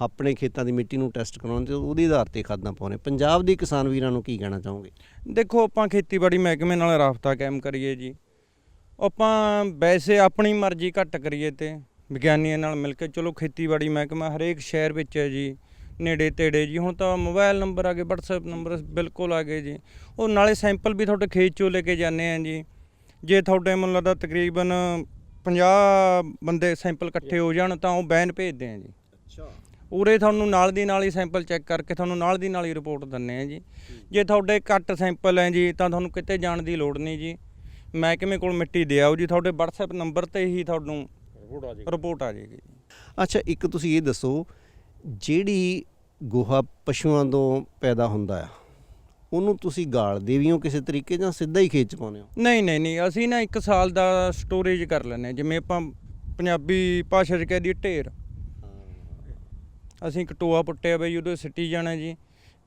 ਆਪਣੇ ਖੇਤਾਂ ਦੀ ਮਿੱਟੀ ਨੂੰ ਟੈਸਟ ਕਰਾਉਂਦੇ 'ਤੇ ਉਹਦੇ ਆਧਾਰ ਤੇ ਖਾਦਾਂ ਪਾਉਣੇ। ਪੰਜਾਬ ਦੇ ਕਿਸਾਨ ਵੀਰਾਂ ਨੂੰ ਕੀ ਕਹਿਣਾ ਚਾਹੋਗੇ? ਦੇਖੋ, ਆਪਾਂ ਖੇਤੀਬਾੜੀ ਮਹਿਕਮੇ ਨਾਲ ਰਾਬਤਾ ਕਾਇਮ ਕਰੀਏ ਜੀ। ਆਪਾਂ ਵੈਸੇ ਆਪਣੀ ਮਰਜ਼ੀ ਘੱਟ ਕਰੀਏ ਤੇ ਵਿਗਿਆਨੀਆਂ ਨਾਲ ਮਿਲ ਕੇ। ਚਲੋ, ਖੇਤੀਬਾੜੀ ਮਹਿਕਮਾ ਹਰੇਕ ਸ਼ਹਿਰ ਵਿੱਚ ਹੈ ਜੀ, ਨੇੜੇ ਤੇੜੇ ਜੀ। ਹੁਣ ਤਾਂ ਮੋਬਾਈਲ ਨੰਬਰ ਆ ਗਏ, WhatsApp ਨੰਬਰ ਬਿਲਕੁਲ ਆ ਗਏ ਜੀ। ਉਹ ਨਾਲੇ ਸੈਂਪਲ ਵੀ ਤੁਹਾਡੇ ਖੇਤ ਚੋਂ ਲੈ ਕੇ ਜਾਂਦੇ ਆ ਜੀ। ਜੇ ਤੁਹਾਡੇ ਮੈਨੂੰ ਲੱਗਦਾ ਤਕਰੀਬਨ 50 ਬੰਦੇ ਸੈਂਪਲ ਇਕੱਠੇ ਹੋ ਜਾਣ ਤਾਂ ਉਹ ਬੈਨ ਭੇਜਦੇ ਆ ਜੀ। ਅੱਛਾ। ਉਰੇ ਤੁਹਾਨੂੰ ਨਾਲ ਦੀ ਨਾਲ ਹੀ ਸੈਂਪਲ ਚੈੱਕ ਕਰਕੇ ਤੁਹਾਨੂੰ ਨਾਲ ਦੀ ਨਾਲ ਹੀ ਰਿਪੋਰਟ ਦਿੰਨੇ ਆ ਜੀ। ਜੇ ਤੁਹਾਡੇ ਘੱਟ ਸੈਂਪਲ ਹੈ ਜੀ ਤਾਂ ਤੁਹਾਨੂੰ ਕਿਤੇ ਜਾਣ ਦੀ ਲੋੜ ਨਹੀਂ ਜੀ। ਮਹਿਕਮੇ ਕੋਲ ਮਿੱਟੀ ਦੇ ਆਓ ਜੀ ਤੁਹਾਡੇ WhatsApp ਨੰਬਰ ਤੇ ਹੀ ਤੁਹਾਨੂੰ ਰਿਪੋਰਟ ਆ ਜਾਏਗੀ। ਅੱਛਾ ਇੱਕ ਤੁਸੀਂ ਇਹ ਦੱਸੋ ਜਿਹੜੀ ਗੋਹਾ ਪਸ਼ੂਆਂ ਤੋਂ ਪੈਦਾ ਹੁੰਦਾ ਆ ਉਹਨੂੰ ਤੁਸੀਂ ਗਾਲਦੇ ਵੀ ਹੋ ਕਿਸੇ ਤਰੀਕੇ ਜਾਂ ਸਿੱਧਾ ਹੀ ਖੇਤ ਚ ਪਾਉਂਦੇ ਹੋ? ਨਹੀਂ ਨਹੀਂ ਨਹੀਂ ਅਸੀਂ ਨਾ ਇੱਕ ਸਾਲ ਦਾ ਸਟੋਰੇਜ ਕਰ ਲੈਂਦੇ ਹਾਂ ਜਿਵੇਂ ਆਪਾਂ ਪੰਜਾਬੀ ਭਾਸ਼ਾ 'ਚ ਕਹਿ ਦਈਏ ਢੇਰ। ਅਸੀਂ ਇੱਕ ਟੋਆ ਪੁੱਟਿਆ ਬਈ ਉਹਦੇ ਸਿੱਟੀ ਜਾਣਾ ਜੀ।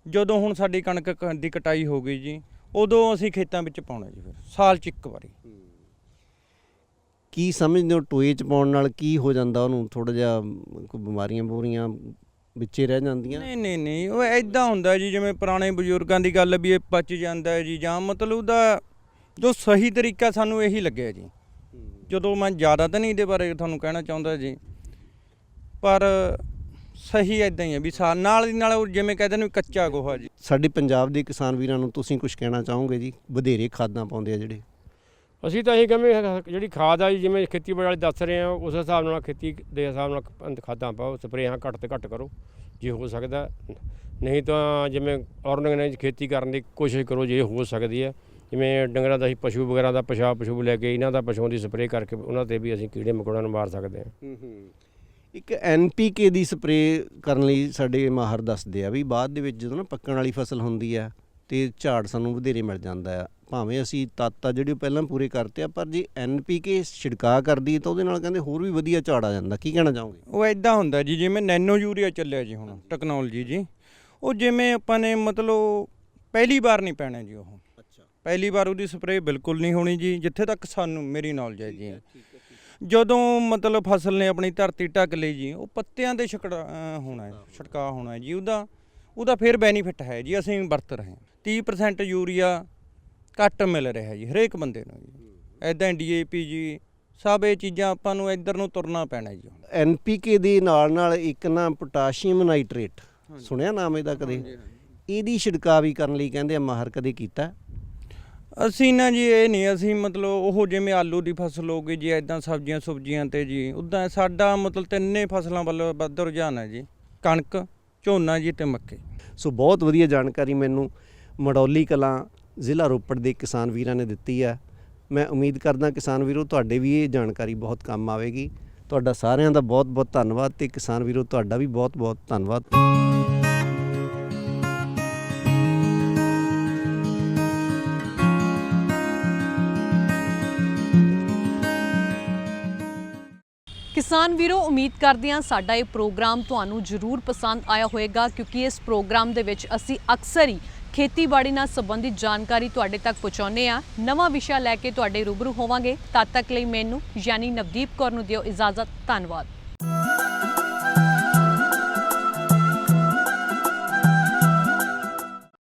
ਜਦੋਂ ਹੁਣ ਸਾਡੀ ਕਣਕ ਕ- ਦੀ ਕਟਾਈ ਹੋ ਗਈ ਜੀ ਉਦੋਂ ਅਸੀਂ ਖੇਤਾਂ ਵਿੱਚ ਪਾਉਣਾ ਜੀ ਫਿਰ ਸਾਲ 'ਚ ਇੱਕ ਵਾਰੀ। ਕੀ ਸਮਝਦੇ ਹੋ ਟੋਏ ਚ ਪਾਉਣ ਨਾਲ ਕੀ ਹੋ ਜਾਂਦਾ ਉਹਨੂੰ? ਥੋੜਾ ਜਿਹਾ ਕੋਈ ਬਿਮਾਰੀਆਂ ਬੋਰੀਆਂ ਵਿੱਚੇ ਰਹਿ ਜਾਂਦੀਆਂ? ਨਹੀਂ ਨਹੀਂ ਨਹੀਂ ਉਹ ਐਦਾਂ ਹੁੰਦਾ ਜੀ ਜਿਵੇਂ ਪੁਰਾਣੇ ਬਜ਼ੁਰਗਾਂ ਦੀ ਗੱਲ ਵੀ ਇਹ ਪਚ ਜਾਂਦਾ ਹੈ ਜੀ ਜਾਂ ਮਤਲਬ ਉਹਦਾ ਜੋ ਸਹੀ ਤਰੀਕਾ ਸਾਨੂੰ ਇਹੀ ਲੱਗਿਆ ਜੀ। ਜਦੋਂ ਮੈਂ ਜ਼ਿਆਦਾ ਤਾਂ ਨਹੀਂ ਇਹਦੇ ਬਾਰੇ ਤੁਹਾਨੂੰ ਕਹਿਣਾ ਚਾਹੁੰਦਾ ਜੀ ਪਰ ਸਹੀ ਐਦਾਂ ਹੀ ਹੈ ਵੀ ਸਾ ਨਾਲ ਦੀ ਨਾਲ ਉਹ ਜਿਵੇਂ ਕਹਿੰਦੇ ਨੇ ਕੱਚਾ ਗੋਹਾ ਜੀ। ਸਾਡੇ ਪੰਜਾਬ ਦੇ ਕਿਸਾਨ ਵੀਰਾਂ ਨੂੰ ਤੁਸੀਂ ਕੁਝ ਕਹਿਣਾ ਚਾਹੋਗੇ ਜੀ? ਵਧੇਰੇ ਖਾਦਾਂ ਪਾਉਂਦੇ ਆ ਜਿਹੜੇ। ਅਸੀਂ ਤਾਂ ਇਹ ਕਹਿੰਦੇ ਹਾਂ ਜਿਹੜੀ ਖਾਦ ਆ ਜੀ, ਜਿਵੇਂ ਖੇਤੀਬਾੜੀ ਵਾਲੇ ਦੱਸ ਰਹੇ ਆ, ਉਸ ਹਿਸਾਬ ਨਾਲ ਖੇਤੀ ਦੇ ਹਿਸਾਬ ਨਾਲ ਖਾਦਾਂ ਪਾਓ ਸਪਰੇਹਾਂ ਘੱਟ ਤੇ ਘੱਟ ਕਰੋ, ਜੇ ਹੋ ਸਕਦਾ। ਨਹੀਂ ਤਾਂ ਜਿਵੇਂ ਆਰਗੈਨਿਕ ਖੇਤੀ ਕਰਨ ਦੀ ਕੋਸ਼ਿਸ਼ ਕਰੋ, ਜੇ ਹੋ ਸਕਦੀ ਹੈ ਜਿਵੇਂ ਡੰਗਰਾਂ ਦਾ ਅਸੀਂ ਪਸ਼ੂ ਵਗੈਰਾ ਦਾ ਪਿਸ਼ਾਬ, ਪਸ਼ੂ ਲੈ ਕੇ ਇਹਨਾਂ ਦਾ ਪਸ਼ੂਆਂ ਦੀ ਸਪਰੇਅ ਕਰਕੇ ਉਹਨਾਂ ਤੇ ਵੀ ਅਸੀਂ ਕੀੜੇ ਮਕੌੜਿਆਂ ਨੂੰ ਮਾਰ ਸਕਦੇ ਹਾਂ। ਇੱਕ ਐਨਪੀਕੇ ਦੀ ਸਪਰੇਅ ਕਰਨ ਲਈ ਸਾਡੇ ਮਾਹਰ ਦੱਸਦੇ ਆ ਵੀ ਬਾਅਦ ਦੇ ਵਿੱਚ ਜਦੋਂ ਨਾ ਪੱਕਣ ਵਾਲੀ ਫਸਲ ਹੁੰਦੀ ਆ, ਤੇ ਝਾੜ ਸਾਨੂੰ ਵਧੇਰੇ ਮਿਲ ਜਾਂਦਾ ਆ। ਭਾਵੇਂ ਅਸੀਂ ਤੱਤ ਆ ਜਿਹੜੇ ਪਹਿਲਾਂ ਪੂਰੇ ਕਰਤੇ ਆ ਪਰ ਜੇ ਐਨਪੀਕੇ ਛਿੜਕਾ ਕਰਦੀ ਤਾਂ ਉਹਦੇ ਨਾਲ ਕਹਿੰਦੇ ਹੋਰ ਵੀ ਵਧੀਆ ਝਾੜ ਆ ਜਾਂਦਾ ਕੀ ਕਹਿਣਾ ਚਾਹੋਗੇ? ਉਹ ਐਦਾਂ ਹੁੰਦਾ ਜੀ ਜਿਵੇਂ ਨੈਨੋ ਯੂਰੀਆ ਚੱਲਿਆ ਜੀ ਹੁਣ ਟੈਕਨੋਲੋਜੀ ਜੀ ਉਹ ਜਿਵੇਂ ਆਪਾਂ ਨੇ ਮਤਲਬ ਪਹਿਲੀ ਵਾਰ ਨਹੀਂ ਪੈਣਾ ਜੀ ਉਹ। ਅੱਛਾ। ਪਹਿਲੀ ਵਾਰ ਉਹਦੀ ਸਪਰੇਅ ਬਿਲਕੁਲ ਨਹੀਂ ਹੋਣੀ ਜੀ ਜਿੱਥੇ ਤੱਕ ਸਾਨੂੰ ਮੇਰੀ ਨੌਲੇਜ ਹੈ ਜੀ। ਜਦੋਂ ਮਤਲਬ ਫਸਲ ਨੇ ਆਪਣੀ ਧਰਤੀ ਢੱਕ ਲਈ ਜੀ ਉਹ ਪੱਤਿਆਂ ਦੇ ਛਕੜਾ ਹੋਣਾ ਹੈ ਛਟਕਾ ਹੋਣਾ। ਹੈ ਜੀ ਉਹਦਾ ਉਹਦਾ ਫਿਰ ਬੈਨੀਫਿਟ ਹੈ ਜੀ ਅਸੀਂ ਵਰਤ ਰਹੇ ਹਾਂ। 30% ਯੂਰੀਆ ਘੱਟ ਮਿਲ ਰਿਹਾ ਜੀ ਹਰੇਕ ਬੰਦੇ ਨੂੰ ਜੀ। ਐਦਾਂ ਡੀਏਪੀ ਜੀ ਸਭ ਇਹ ਚੀਜ਼ਾਂ ਆਪਾਂ ਨੂੰ ਇੱਧਰ ਨੂੰ ਤੁਰਨਾ ਪੈਣਾ ਜੀ। ਐਨਪੀਕੇ ਦੇ ਨਾਲ ਨਾਲ ਇੱਕ ਨਾ ਪੋਟਾਸ਼ੀਅਮ ਨਾਈਟ੍ਰੇਟ ਸੁਣਿਆ ਨਾਮ ਇਹਦਾ ਕਦੇ? ਇਹਦੀ ਛਿੜਕਾ ਵੀ ਕਰਨ ਲਈ ਕਹਿੰਦੇ ਆ ਮਾਹਰ ਕਦੇ ਕੀਤਾ? ਅਸੀਂ ਨਾ ਜੀ ਇਹ ਨਹੀਂ ਅਸੀਂ ਮਤਲਬ ਉਹ ਜਿਵੇਂ ਆਲੂ ਦੀ ਫਸਲ ਹੋ ਗਈ ਜੀ ਐਦਾਂ ਸਬਜ਼ੀਆਂ ਸੁਬਜ਼ੀਆਂ ਤੇ ਜੀ ਉਦਾਂ ਸਾਡਾ ਮਤਲਬ ਤਿੰਨੇ ਫਸਲਾਂ ਵੱਲ ਵੱਧ ਰੁਝਾਨ ਹੈ ਜੀ ਕਣਕ ਝੋਨਾ ਜੀ ਤੇ ਮੱਕੇ। ਸੋ ਬਹੁਤ ਵਧੀਆ ਜਾਣਕਾਰੀ ਮੈਨੂੰ ਮੜੌਲੀ ਕਲਾਂ ਜ਼ਿਲ੍ਹਾ ਰੋਪੜ ਦੇ ਕਿਸਾਨ ਵੀਰਾਂ ਨੇ ਦਿੱਤੀ ਹੈ। ਮੈਂ ਉਮੀਦ ਕਰਦਾ ਕਿਸਾਨ ਵੀਰੋ, ਤੁਹਾਡੇ ਵੀ ਇਹ ਜਾਣਕਾਰੀ ਬਹੁਤ ਕੰਮ ਆਵੇਗੀ। ਤੁਹਾਡਾ ਸਾਰਿਆਂ ਦਾ ਬਹੁਤ ਬਹੁਤ ਧੰਨਵਾਦ ਤੇ ਕਿਸਾਨ ਵੀਰੋ, ਤੁਹਾਡਾ ਵੀ ਬਹੁਤ ਬਹੁਤ ਧੰਨਵਾਦ। ਕਿਸਾਨ ਵੀਰੋ, ਉਮੀਦ ਕਰਦੇ ਹਾਂ ਸਾਡਾ ਇਹ ਪ੍ਰੋਗਰਾਮ ਤੁਹਾਨੂੰ ਜ਼ਰੂਰ ਪਸੰਦ ਆਇਆ ਹੋਵੇਗਾ, ਕਿਉਂਕਿ ਇਸ ਪ੍ਰੋਗਰਾਮ ਦੇ ਵਿੱਚ ਅਸੀਂ ਅਕਸਰ ਹੀ ਖੇਤੀਬਾੜੀ ਨਾਲ ਸੰਬੰਧਿਤ ਜਾਣਕਾਰੀ ਤੁਹਾਡੇ ਤੱਕ ਪਹੁੰਚਾਉਨੇ ਆ ਨਵਾਂ ਵਿਸ਼ਾ ਲੈ ਕੇ ਤੁਹਾਡੇ ਰੂਬਰੂ ਹੋਵਾਂਗੇ। ਤਦ ਤੱਕ ਲਈ ਮੈਨੂੰ, ਯਾਨੀ ਨਵਦੀਪ ਕੌਰ ਨੂੰ ਦਿਓ ਇਜਾਜ਼ਤ। ਧੰਨਵਾਦ।